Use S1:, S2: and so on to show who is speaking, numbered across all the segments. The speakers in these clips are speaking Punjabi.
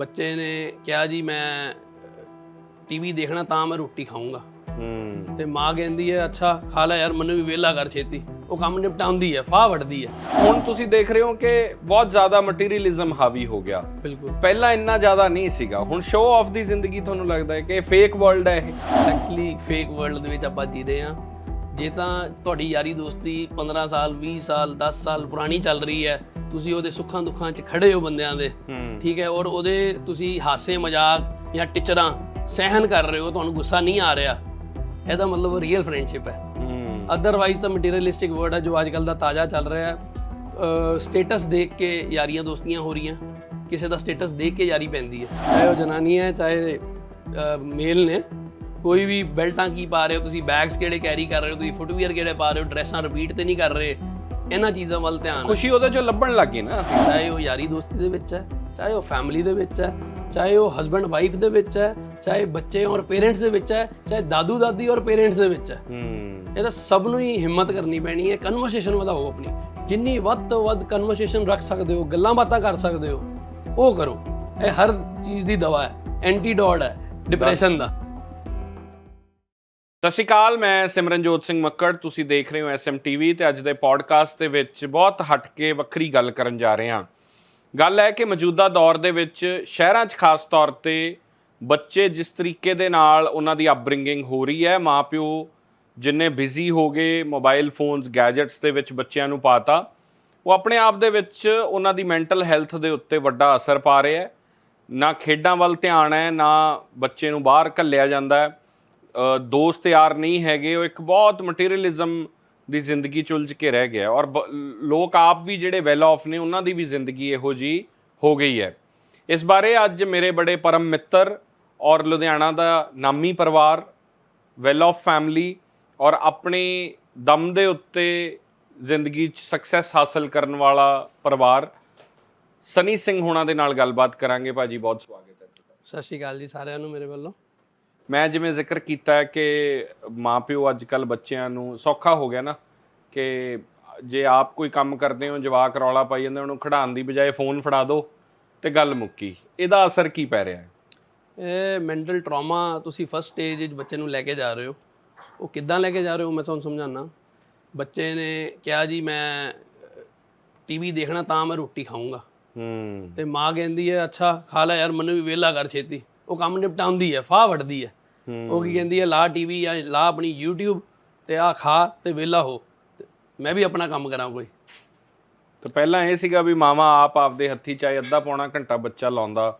S1: ਬੱਚੇ ਨੇ ਕਿਹਾ ਜੀ ਮੈਂ ਟੀਵੀ ਦੇਖਣਾ ਤਾਂ ਮੈਂ ਰੋਟੀ ਖਾਊਂਗਾ।
S2: ਹੂੰ।
S1: ਤੇ ਮਾਂ ਕਹਿੰਦੀ ਹੈ ਅੱਛਾ ਖਾ ਲੈ ਯਾਰ ਮੈਨੂੰ ਵੀ ਵਿਹਲਾ ਕਰ ਛੇਤੀ। ਉਹ ਕੰਮ ਨਿਪਟਾਉਂਦੀ ਹੈ ਫਾਹ ਵੜਦੀ ਹੈ।
S2: ਹੁਣ ਤੁਸੀਂ ਦੇਖ ਰਹੇ ਹੋ ਕਿ ਬਹੁਤ ਜ਼ਿਆਦਾ ਮਟੀਰੀਅਲਿਜ਼ਮ ਹਾਵੀ ਹੋ ਗਿਆ।
S1: ਬਿਲਕੁਲ।
S2: ਪਹਿਲਾਂ ਇੰਨਾ ਜ਼ਿਆਦਾ ਨਹੀਂ ਸੀਗਾ। ਹੁਣ ਸ਼ੋਅ ਆਫ ਦੀ ਜ਼ਿੰਦਗੀ ਤੁਹਾਨੂੰ ਲੱਗਦਾ ਹੈ ਕਿ ਫੇਕ ਵਰਲਡ ਹੈ ਇਹ?
S1: ਐਕਚੁਅਲੀ ਫੇਕ ਵਰਲਡ ਦੇ ਵਿੱਚ ਆਪਾਂ ਜੀਦੇ ਆ ਜੇ ਤਾਂ ਤੁਹਾਡੀ ਯਾਰੀ ਦੋਸਤੀ 15 ਸਾਲ 20 ਸਾਲ 10 ਸਾਲ ਪੁਰਾਣੀ ਚੱਲ ਰਹੀ ਹੈ ਤੁਸੀਂ ਉਹਦੇ ਸੁੱਖਾਂ ਦੁੱਖਾਂ 'ਚ ਖੜੇ ਹੋ ਬੰਦਿਆਂ ਦੇ। ਠੀਕ ਹੈ ਔਰ ਉਹਦੇ ਤੁਸੀਂ ਹਾਸੇ ਮਜ਼ਾਕ ਜਾਂ ਟਿਚਰਾਂ ਸਹਿਨ ਕਰ ਰਹੇ ਹੋ ਤੁਹਾਨੂੰ ਗੁੱਸਾ ਨਹੀਂ ਆ ਰਿਹਾ। ਇਹਦਾ ਮਤਲਬ ਰੀਅਲ ਫਰੈਂਡਸ਼ਿਪ ਹੈ। ਅਦਰਵਾਈਜ਼ ਤਾਂ ਮਟੀਰੀਅਲਿਸਟਿਕ ਵਰਡ ਹੈ ਜੋ ਅੱਜ ਕੱਲ ਦਾ ਤਾਜ਼ਾ ਚੱਲ ਰਿਹਾ ਹੈ। ਸਟੇਟਸ ਦੇਖ ਕੇ ਯਾਰੀਆਂ ਦੋਸਤੀਆਂ ਹੋ ਰਹੀਆਂ ਕਿਸੇ ਦਾ ਸਟੇਟਸ ਦੇਖ ਕੇ ਯਾਰੀ ਪੈਂਦੀ ਹੈ। ਚਾਹੇ ਉਹ ਜਨਾਨੀ ਹੈ ਚਾਹੇ ਮੇਲ ਨੇ ਕੋਈ ਵੀ ਬੈਲਟਾਂ ਕੀ ਪਾ ਰਹੇ ਹੋ ਤੁਸੀਂ ਬੈਗਸ ਕਿਹੜੇ ਕੈਰੀ ਕਰ ਰਹੇ ਹੋ ਤੁਸੀਂ ਫੁੱਟਵੀਅਰ ਕਿਹੜੇ ਪਾ ਰਹੇ ਹੋ ਡਰੈਸਾਂ ਰਿਪੀਟ ਤੇ ਨਹੀਂ ਕਰ ਰਹੇ ਇਹਨਾਂ ਚੀਜ਼ਾਂ ਵੱਲ ਧਿਆਨ।
S2: ਖੁਸ਼ੀ ਉਹਦੇ ਚੋਂ ਲੱਭਣ ਲੱਗੇ ਨਾ ਅਸੀਂ।
S1: ਚਾਹੇ ਉਹ ਯਾਰੀ ਦੋਸਤੀ ਦੇ ਵਿੱਚ ਹੈ ਚਾਹੇ ਉਹ ਫੈਮਿਲੀ ਦੇ ਵਿੱਚ ਹੈ ਚਾਹੇ ਉਹ ਹਸਬੰਡ ਵਾਈਫ ਦੇ ਵਿੱਚ ਹੈ ਚਾਹੇ ਬੱਚੇ ਔਰ ਪੇਰੈਂਟਸ ਦੇ ਵਿੱਚ ਹੈ ਚਾਹੇ ਦਾਦੂ ਦਾਦੀ ਔਰ ਪੇਰੈਂਟਸ ਦੇ ਵਿੱਚ ਹੈ।
S2: ਹੂੰ।
S1: ਇਹ ਤਾਂ ਸਭ ਨੂੰ ਹੀ ਹਿੰਮਤ ਕਰਨੀ ਪੈਣੀ ਹੈ ਕਨਵਰਸੇਸ਼ਨ ਵਧਾਓ ਆਪਣੀ। ਜਿੰਨੀ ਵੱਧ ਤੋਂ ਵੱਧ ਕਨਵਰਸੇਸ਼ਨ ਰੱਖ ਸਕਦੇ ਹੋ ਗੱਲਾਂ ਬਾਤਾਂ ਕਰ ਸਕਦੇ ਹੋ ਉਹ ਕਰੋ। ਇਹ ਹਰ ਚੀਜ਼ ਦੀ ਦਵਾ ਹੈ ਐਂਟੀਡੋਟ ਹੈ ਡਿਪਰੈਸ਼ਨ ਦਾ।
S2: ਸਤਿ ਸ਼੍ਰੀ ਅਕਾਲ, ਮੈਂ ਸਿਮਰਨਜੋਤ ਸਿੰਘ ਮੱਕੜ, ਤੁਸੀਂ ਦੇਖ ਰਹੇ ਹੋ ਐਸਐਮ ਟੀਵੀ ਤੇ ਅੱਜ ਦੇ ਪੋਡਕਾਸਟ ਦੇ ਵਿੱਚ ਬਹੁਤ ਹਟ ਕੇ ਵੱਖਰੀ ਗੱਲ ਕਰਨ ਜਾ ਰਹੇ ਹਾਂ। ਗੱਲ ਹੈ ਕਿ ਮੌਜੂਦਾ ਦੌਰ ਦੇ ਵਿੱਚ ਸ਼ਹਿਰਾਂ 'ਚ ਖਾਸ ਤੌਰ ਤੇ ਬੱਚੇ ਜਿਸ ਤਰੀਕੇ ਦੇ ਨਾਲ ਉਹਨਾਂ ਦੀ ਅਪਬ੍ਰਿੰਗਿੰਗ ਹੋ ਰਹੀ ਹੈ, ਮਾਪਿਓ ਜਿੰਨੇ ਬਿਜ਼ੀ ਹੋ ਗਏ ਮੋਬਾਈਲ ਫੋਨਸ ਗੈਜਟਸ ਦੇ ਵਿੱਚ ਬੱਚਿਆਂ ਨੂੰ ਪਾਤਾ, ਉਹ ਆਪਣੇ ਆਪ ਦੇ ਵਿੱਚ ਉਹਨਾਂ ਦੀ ਮੈਂਟਲ ਹੈਲਥ ਦੇ ਉੱਤੇ ਵੱਡਾ ਅਸਰ ਪਾ ਰਿਹਾ ਹੈ। ਨਾ ਖੇਡਾਂ ਵੱਲ ਧਿਆਨ ਹੈ, ਨਾ ਬੱਚੇ ਨੂੰ ਬਾਹਰ ਘੱਲਿਆ ਜਾਂਦਾ ਹੈ। ਦੋਸਤ ਯਾਰ ਨਹੀਂ ਹੈਗੇ, ਉਹ ਇੱਕ ਬਹੁਤ ਮਟੀਰੀਅਲਿਜ਼ਮ ਦੀ ਜ਼ਿੰਦਗੀ ਚ ਉਲਝ ਕੇ ਰਹਿ ਗਿਆ ਔਰ ਬ- ਲੋਕ ਆਪ ਵੀ ਜਿਹੜੇ ਵੈਲ ਆਫ ਨੇ, ਉਹਨਾਂ ਦੀ ਵੀ ਜ਼ਿੰਦਗੀ ਇਹੋ ਜੀ ਹੋ ਗਈ ਹੈ। ਇਸ ਬਾਰੇ ਅੱਜ ਮੇਰੇ ਬੜੇ ਪਰਮ ਮਿੱਤਰ ਔਰ ਲੁਧਿਆਣਾ ਦਾ ਨਾਮੀ ਪਰਿਵਾਰ ਵੈਲ ਆਫ ਫੈਮਿਲੀ ਔਰ ਆਪਣੇ ਦਮ ਦੇ ਉੱਤੇ ਜ਼ਿੰਦਗੀ 'ਚ ਸਕਸੈਸ ਹਾਸਲ ਕਰਨ ਵਾਲਾ ਪਰਿਵਾਰ, ਸਨੀ ਸਿੰਘ ਹੋਣਾ ਦੇ ਨਾਲ ਗੱਲਬਾਤ ਕਰਾਂਗੇ। ਭਾਜੀ, ਬਹੁਤ ਸਵਾਗਤ ਹੈ
S1: ਸਤਿ ਸ਼੍ਰੀ ਅਕਾਲ ਜੀ ਸਾਰਿਆਂ ਨੂੰ ਮੇਰੇ ਵੱਲੋਂ।
S2: ਮੈਂ ਜਿਵੇਂ ਜ਼ਿਕਰ ਕੀਤਾ ਕਿ ਮਾਪਿਓ ਅੱਜ ਕੱਲ ਬੱਚਿਆਂ ਨੂੰ ਸੌਖਾ ਹੋ ਗਿਆ ਨਾ ਕਿ ਜੇ ਆਪ ਕੋਈ ਕੰਮ ਕਰਦੇ ਹੋ ਜਵਾਕ ਰੌਲਾ ਪਾਈ ਜਾਂਦੇ ਉਹਨੂੰ ਖੜਾਉਣ ਦੀ ਬਜਾਏ ਫੋਨ ਫੜਾ ਦਿਓ ਤੇ ਗੱਲ ਮੁੱਕੀ। ਇਹਦਾ ਅਸਰ ਕੀ ਪੈ ਰਿਹਾ ਹੈ?
S1: ਇਹ ਮੈਂਟਲ ਟਰਾਮਾ ਤੁਸੀਂ ਫਸਟ ਸਟੇਜ ਵਿੱਚ ਬੱਚੇ ਨੂੰ ਲੈ ਕੇ ਜਾ ਰਹੇ ਹੋ। ਉਹ ਕਿੱਦਾਂ ਲੈ ਕੇ ਜਾ ਰਹੇ ਹੋ ਮੈਂ ਤੁਹਾਨੂੰ ਸਮਝਾਉਣਾ ਬੱਚੇ ਨੇ ਕਿਹਾ ਜੀ ਮੈਂ ਟੀਵੀ ਦੇਖਣਾ ਤਾਂ ਮੈਂ ਰੋਟੀ ਖਾਊਂਗਾ।
S2: ਹੂੰ।
S1: ਤੇ ਮਾਂ ਕਹਿੰਦੀ ਹੈ ਅੱਛਾ ਖਾ ਲੈ ਯਾਰ ਮੈਨੂੰ ਵੀ ਵਿਹਲਾ ਕਰ ਛੇਤੀ। ਉਹ ਕੰਮ ਨਿਪਟਾਉਂਦੀ ਹੈ ਫਾਹ ਵੜਦੀ ਹੈ। ਉਹ ਕੀ ਕਹਿੰਦੀ ਹੈ ਲਾ ਟੀਵੀ ਜਾਂ ਲਾ ਆਪਣੀ YouTube ਤੇ ਆ ਖਾ ਤੇ ਵਿਹਲਾ ਹੋ। ਤੇ ਮੈਂ ਵੀ ਆਪਣਾ ਕੰਮ ਕਰਾਂ ਕੋਈ।
S2: ਤਾਂ ਪਹਿਲਾਂ ਇਹ ਸੀਗਾ ਵੀ ਮਾਵਾ ਆਪ ਆਪਦੇ ਹੱਥੀ ਚਾਹੇ ਅੱਧਾ ਪੌਣਾ ਘੰਟਾ ਬੱਚਾ ਲਾਉਂਦਾ।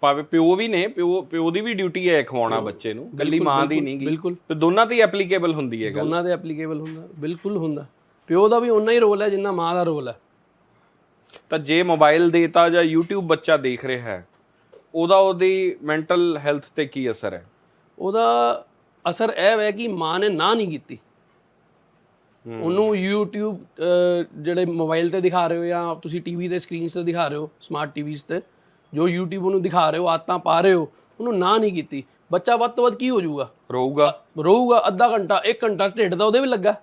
S2: ਭਾਵੇਂ ਪਿਓ ਵੀ ਨੇ ਪਿਓ ਪਿਓ ਦੀ ਵੀ ਡਿਊਟੀ ਹੈ ਖਵਾਉਣਾ ਬੱਚੇ ਨੂੰ। ਗੱਲੀ ਮਾਂ ਦੀ ਨਹੀਂ
S1: ਬਿਲਕੁਲ।
S2: ਤੇ ਦੋਨਾਂ ਤੇ ਐਪਲੀਕੇਬਲ ਹੁੰਦੀ ਹੈ ਗੱਲ।
S1: ਦੋਨਾਂ ਦੇ ਐਪਲੀਕੇਬਲ ਹੁੰਦਾ ਬਿਲਕੁਲ ਹੁੰਦਾ। ਪਿਓ ਦਾ ਵੀ ਓਨਾ ਹੀ ਰੋਲ ਹੈ ਜਿੰਨਾ ਮਾਂ ਦਾ ਰੋਲ ਹੈ।
S2: ਤਾਂ ਜੇ ਮੋਬਾਈਲ ਦੇਤਾ ਜਾਂ YouTube ਬੱਚਾ ਦੇਖ ਰਿਹਾ ਹੈ ਉਹਦਾ ਉਹਦੀ ਮੈਂਟਲ ਹੈਲਥ ਤੇ ਕੀ ਅਸਰ ਹੈ?
S1: ਉਹਦਾ ਅਸਰ ਇਹ ਹੈ ਕਿ ਮਾਂ ਨੇ ਨਾ ਨਹੀਂ ਕੀਤੀ। ਉਹਨੂੰ YouTube ਜਿਹੜੇ ਮੋਬਾਈਲ ਤੇ ਦਿਖਾ ਰਹੇ ਹੋ ਜਾਂ ਤੁਸੀਂ ਟੀਵੀ ਦੇ ਸਕਰੀਨਸ ਤੇ ਦਿਖਾ ਰਹੇ ਹੋ ਸਮਾਰਟ ਟੀਵੀਜ਼ ਤੇ ਜੋ YouTube ਉਹਨੂੰ ਦਿਖਾ ਰਹੇ ਹੋ ਆਤਾਂ ਪਾ ਰਹੇ ਹੋ ਉਹਨੂੰ ਨਾ ਨਹੀਂ ਕੀਤੀ। ਬੱਚਾ ਵੱਧ ਤੋਂ ਵੱਧ ਕੀ ਹੋ ਜਾਊਗਾ?
S2: ਰਹੂਗਾ
S1: ਰੋਊਗਾ ਅੱਧਾ ਘੰਟਾ 1 ਘੰਟਾ ਢਿੱਡ ਦਾ ਉਹਦੇ ਵੀ ਲੱਗਾ।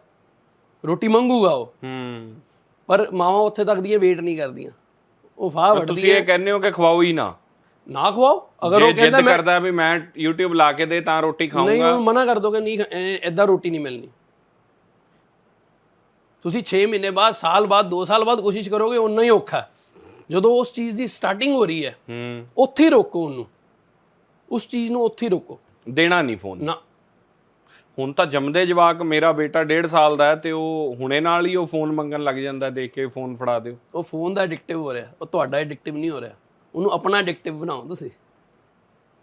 S1: ਰੋਟੀ ਮੰਗੂਗਾ ਉਹ।
S2: ਹੂੰ।
S1: ਪਰ ਮਾਵਾਂ ਉੱਥੇ ਤੱਕ ਦੀਆਂ ਵੇਟ ਨਹੀਂ ਕਰਦੀਆਂ। ਉਹ ਫਾਹ
S2: ਤੁਸੀਂ
S1: ਵੱਢਦੀਆਂ।
S2: ਇਹ ਕਹਿੰਦੇ ਹੋ ਕਿ ਖਵਾਓ ਹੀ ਨਾ।
S1: ਨਾ ਖਵਾਓ। ਅਗਰ ਉਹ ਕਹਿੰਦਾ ਮੈਂ
S2: ਕਰਦਾ ਵੀ ਮੈਂ YouTube ਲਾ ਕੇ ਦੇ ਤਾਂ ਰੋਟੀ
S1: ਨਹੀਂ
S2: ਖਾਊਂਗਾ
S1: ਉਹਨੂੰ ਮਨਾ ਕਰ ਦੋਗੇ ਨਹੀਂ ਐਦਾਂ ਰੋਟੀ ਨਹੀਂ ਮਿਲਣੀ। ਤੁਸੀਂ 6 ਮਹੀਨੇ ਬਾਅਦ ਸਾਲ ਬਾਅਦ 2 ਸਾਲ ਬਾਅਦ ਕੋਸ਼ਿਸ਼ ਕਰੋਗੇ ਉਨਾ ਹੀ ਔਖਾ। ਜਦੋਂ ਉਸ ਚੀਜ਼ ਦੀ ਸਟਾਰਟਿੰਗ ਹੋ ਰਹੀ ਹੈ
S2: ਹੂੰ।
S1: ਉੱਥੇ ਹੀ ਰੋਕੋ ਉਹਨੂੰ। ਉਸ ਚੀਜ਼ ਨੂੰ ਉੱਥੇ ਹੀ ਰੋਕੋ।
S2: ਦੇਣਾ ਨਹੀਂ ਫੋਨ
S1: ਨਾ।
S2: ਹੁਣ ਤਾਂ ਜੰਮਦੇ ਜਵਾਕ ਮੇਰਾ ਬੇਟਾ 1.5 ਸਾਲ ਦਾ ਹੈ ਤੇ ਉਹ ਹੁਣੇ ਨਾਲ ਹੀ ਉਹ ਫੋਨ ਮੰਗਣ ਲੱਗ ਜਾਂਦਾ ਦੇਖ ਕੇ ਫੋਨ ਫੜਾ ਦਿਓ।
S1: ਉਹ ਫੋਨ ਦਾ ਐਡਿਕਟਿਵ ਹੋ ਰਿਹਾ। ਉਹ ਤੁਹਾਡਾ ਐਡਿਕਟਿਵ ਨਹੀਂ ਹੋ ਰਿਹਾ। ਉਹਨੂੰ ਆਪਣਾ ਐਡਿਕਟਿਵ ਬਣਾਓ ਤੁਸੀਂ।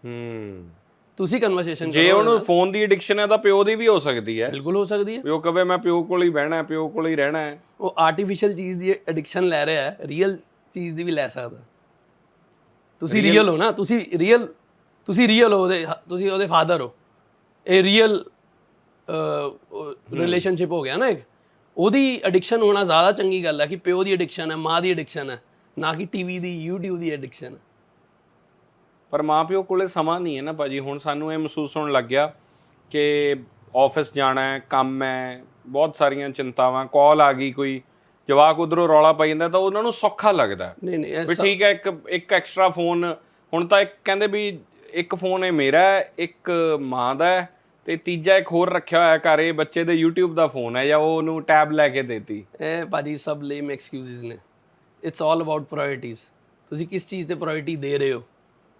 S2: ਹੂੰ।
S1: ਤੁਸੀਂ ਕਨਵਰਸੇਸ਼ਨ
S2: ਜੇ ਉਹਨੂੰ ਫੋਨ ਦੀ ਐਡਿਕਸ਼ਨ ਹੈ ਤਾਂ ਪਿਓ ਦੀ ਵੀ ਹੋ ਸਕਦੀ ਹੈ।
S1: ਬਿਲਕੁਲ ਹੋ ਸਕਦੀ ਹੈ।
S2: ਪਿਓ ਕਵੇ ਮੈਂ ਪਿਓ ਕੋਲ ਹੀ ਬਹਿਣਾ ਹੈ ਪਿਓ ਕੋਲ ਹੀ ਰਹਿਣਾ ਹੈ।
S1: ਉਹ ਆਰਟੀਫੀਸ਼ੀਅਲ ਚੀਜ਼ ਦੀ ਐਡਿਕਸ਼ਨ ਲੈ ਰਿਹਾ ਹੈ ਰੀਅਲ ਚੀਜ਼ ਦੀ ਵੀ ਲੈ ਸਕਦਾ। ਤੁਸੀਂ ਰੀਅਲ ਹੋ ਨਾ ਤੁਸੀਂ ਰੀਅਲ ਤੁਸੀਂ ਰੀਅਲ ਹੋ ਉਹਦੇ ਤੁਸੀਂ ਉਹਦੇ ਫਾਦਰ ਹੋ। ਇਹ ਰੀਅਲ ਰਿਲੇਸ਼ਨਸ਼ਿਪ ਹੋ। ਗਿਆ ਨਾ ਇੱਕ। ਉਹਦੀ ਐਡਿਕਸ਼ਨ ਹੋਣਾ ਜ਼ਿਆਦਾ ਚੰਗੀ ਗੱਲ ਹੈ ਕਿ ਪਿਓ ਦੀ ਐਡਿਕਸ਼ਨ ਹੈ ਮਾਂ ਦੀ ਐਡਿਕਸ਼ਨ ਹੈ। ਨਾ ਕਿ ਟੀਵੀ ਦੀ YouTube ਦੀ ਐਡਿਕਸ਼ਨ
S2: ਪਰ ਮਾਪਿਓ ਕੋਲੇ ਸਮਾਂ ਨਹੀਂ ਹੈ ਨਾ ਭਾਜੀ। ਹੁਣ ਸਾਨੂੰ ਇਹ ਮਹਿਸੂਸ ਹੋਣ ਲੱਗ ਗਿਆ ਕਿ ਆਫਿਸ ਜਾਣਾ ਹੈ ਕੰਮ ਹੈ ਬਹੁਤ ਸਾਰੀਆਂ ਚਿੰਤਾਵਾਂ ਕਾਲ ਆ ਗਈ ਕੋਈ ਜਵਾਕ ਉਧਰੋਂ ਰੌਲਾ ਪਾਈ ਜਾਂਦਾ ਤਾਂ ਉਹਨਾਂ ਨੂੰ ਸੌਖਾ ਲੱਗਦਾ।
S1: ਨਹੀਂ ਨਹੀਂ
S2: ਵੀ ਠੀਕ ਹੈ ਇੱਕ ਇੱਕ ਐਕਸਟਰਾ ਫੋਨ ਹੁਣ ਤਾਂ ਇੱਕ ਕਹਿੰਦੇ ਵੀ ਇੱਕ ਫੋਨ ਇਹ ਮੇਰਾ ਹੈ ਇੱਕ ਮਾਂ ਦਾ ਹੈ ਤੇ ਤੀਜਾ ਇੱਕ ਹੋਰ ਰੱਖਿਆ ਹੋਇਆ ਘਰ ਇਹ ਬੱਚੇ ਦੇ YouTube ਦਾ ਫੋਨ ਹੈ ਜਾਂ ਉਹ ਉਹਨੂੰ ਟੈਬ ਲੈ ਕੇ ਦੇਤੀ।
S1: ਇਹ ਭਾਜੀ ਸਭ ਲੇਮ ਐਕਸਕਿਊਜ਼ਸ ਨੇ। ਇਟਸ ਆਲ ਅਬਾਊਟ ਪ੍ਰਾਇੋਰਟੀਜ਼ ਤੁਸੀਂ ਕਿਸ ਚੀਜ਼ ਤੇ ਪ੍ਰਾਇੋਰਟੀ ਦੇ ਰਹੇ ਹੋ?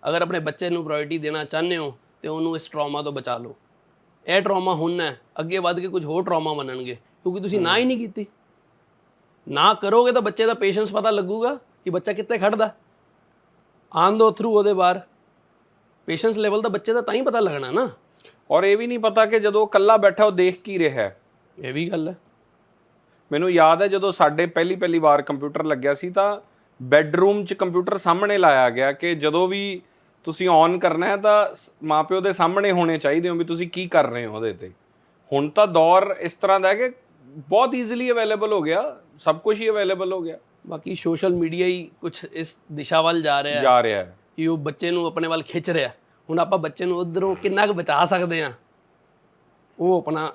S1: ਅਗਰ ਆਪਣੇ ਬੱਚੇ ਨੂੰ ਪ੍ਰਾਇੋਰਟੀ ਦੇਣਾ ਚਾਹੁੰਦੇ ਹੋ ਤੇ ਉਹਨੂੰ ਇਸ ਟਰਾਮਾ ਤੋਂ ਬਚਾ ਲਓ। ਇਹ ਟਰਾਮਾ ਹੁਣ ਹੈ ਅੱਗੇ ਵੱਧ ਕੇ ਕੁਝ ਹੋਰ ਟਰਾਮਾ ਬਣਨਗੇ ਕਿਉਂਕਿ ਤੁਸੀਂ ਨਾ ਹੀ ਨਹੀਂ ਕੀਤੀ। ਨਾ ਕਰੋਗੇ ਤਾਂ ਬੱਚੇ ਦਾ ਪੇਸ਼ੈਂਸ ਪਤਾ ਲੱਗੂਗਾ ਕਿ ਬੱਚਾ ਕਿੱਥੇ ਖੜਦਾ। ਆਨ ਦੋ ਥਰੂ ਉਹਦੇ ਬਾਹਰ। ਪੇਸ਼ੈਂਸ ਲੈਵਲ ਦਾ ਬੱਚੇ ਦਾ ਤਾਂ ਹੀ ਪਤਾ ਲੱਗਣਾ ਨਾ।
S2: ਔਰ ਇਹ ਵੀ ਨਹੀਂ ਪਤਾ ਕਿ ਜਦੋਂ ਇਕੱਲਾ ਬੈਠਾ ਉਹ ਦੇਖ ਕੀ ਰਿਹਾ ਹੈ।
S1: ਇਹ ਵੀ ਗੱਲ ਹੈ।
S2: ਮੈਨੂੰ ਯਾਦ ਹੈ ਜਦੋਂ ਸਾਡੇ ਪਹਿਲੀ ਪਹਿਲੀ ਵਾਰ ਕੰਪਿਊਟਰ ਲੱਗਿਆ ਸੀ ਤਾਂ ਬੈੱਡਰੂਮ 'ਚ ਕੰਪਿਊਟਰ ਸਾਹਮਣੇ ਲਾਇਆ ਗਿਆ ਕਿ ਜਦੋਂ ਵੀ ਤੁਸੀਂ ਔਨ ਕਰਨਾ ਹੈ ਤਾਂ ਮਾਪਿਓ ਦੇ ਸਾਹਮਣੇ ਹੋਣੇ ਚਾਹੀਦੇ ਹੋ ਵੀ ਤੁਸੀਂ ਕੀ ਕਰ ਰਹੇ ਹੋ ਉਹਦੇ ਤੇ। ਹੁਣ ਤਾਂ ਦੌਰ ਇਸ ਤਰ੍ਹਾਂ ਦਾ ਹੈ ਕਿ ਬਹੁਤ ਈਜ਼ੀਲੀ ਅਵੇਲੇਬਲ ਹੋ ਗਿਆ ਸਭ ਕੁਝ ਹੀ ਅਵੇਲੇਬਲ ਹੋ ਗਿਆ।
S1: ਬਾਕੀ ਸੋਸ਼ਲ ਮੀਡੀਆ ਹੀ ਕੁਝ ਇਸ ਦਿਸ਼ਾ ਵੱਲ ਜਾ ਰਿਹਾ ਹੈ।
S2: ਜਾ ਰਿਹਾ ਹੈ।
S1: ਕਿ ਉਹ ਬੱਚੇ ਨੂੰ ਆਪਣੇ ਵੱਲ ਖਿੱਚ ਰਿਹਾ ਹੁਣ ਆਪਾਂ ਬੱਚੇ ਨੂੰ ਉਧਰੋਂ ਕਿੰਨਾ ਕੁ ਬਚਾ ਸਕਦੇ ਆ ਉਹ ਆਪਣਾ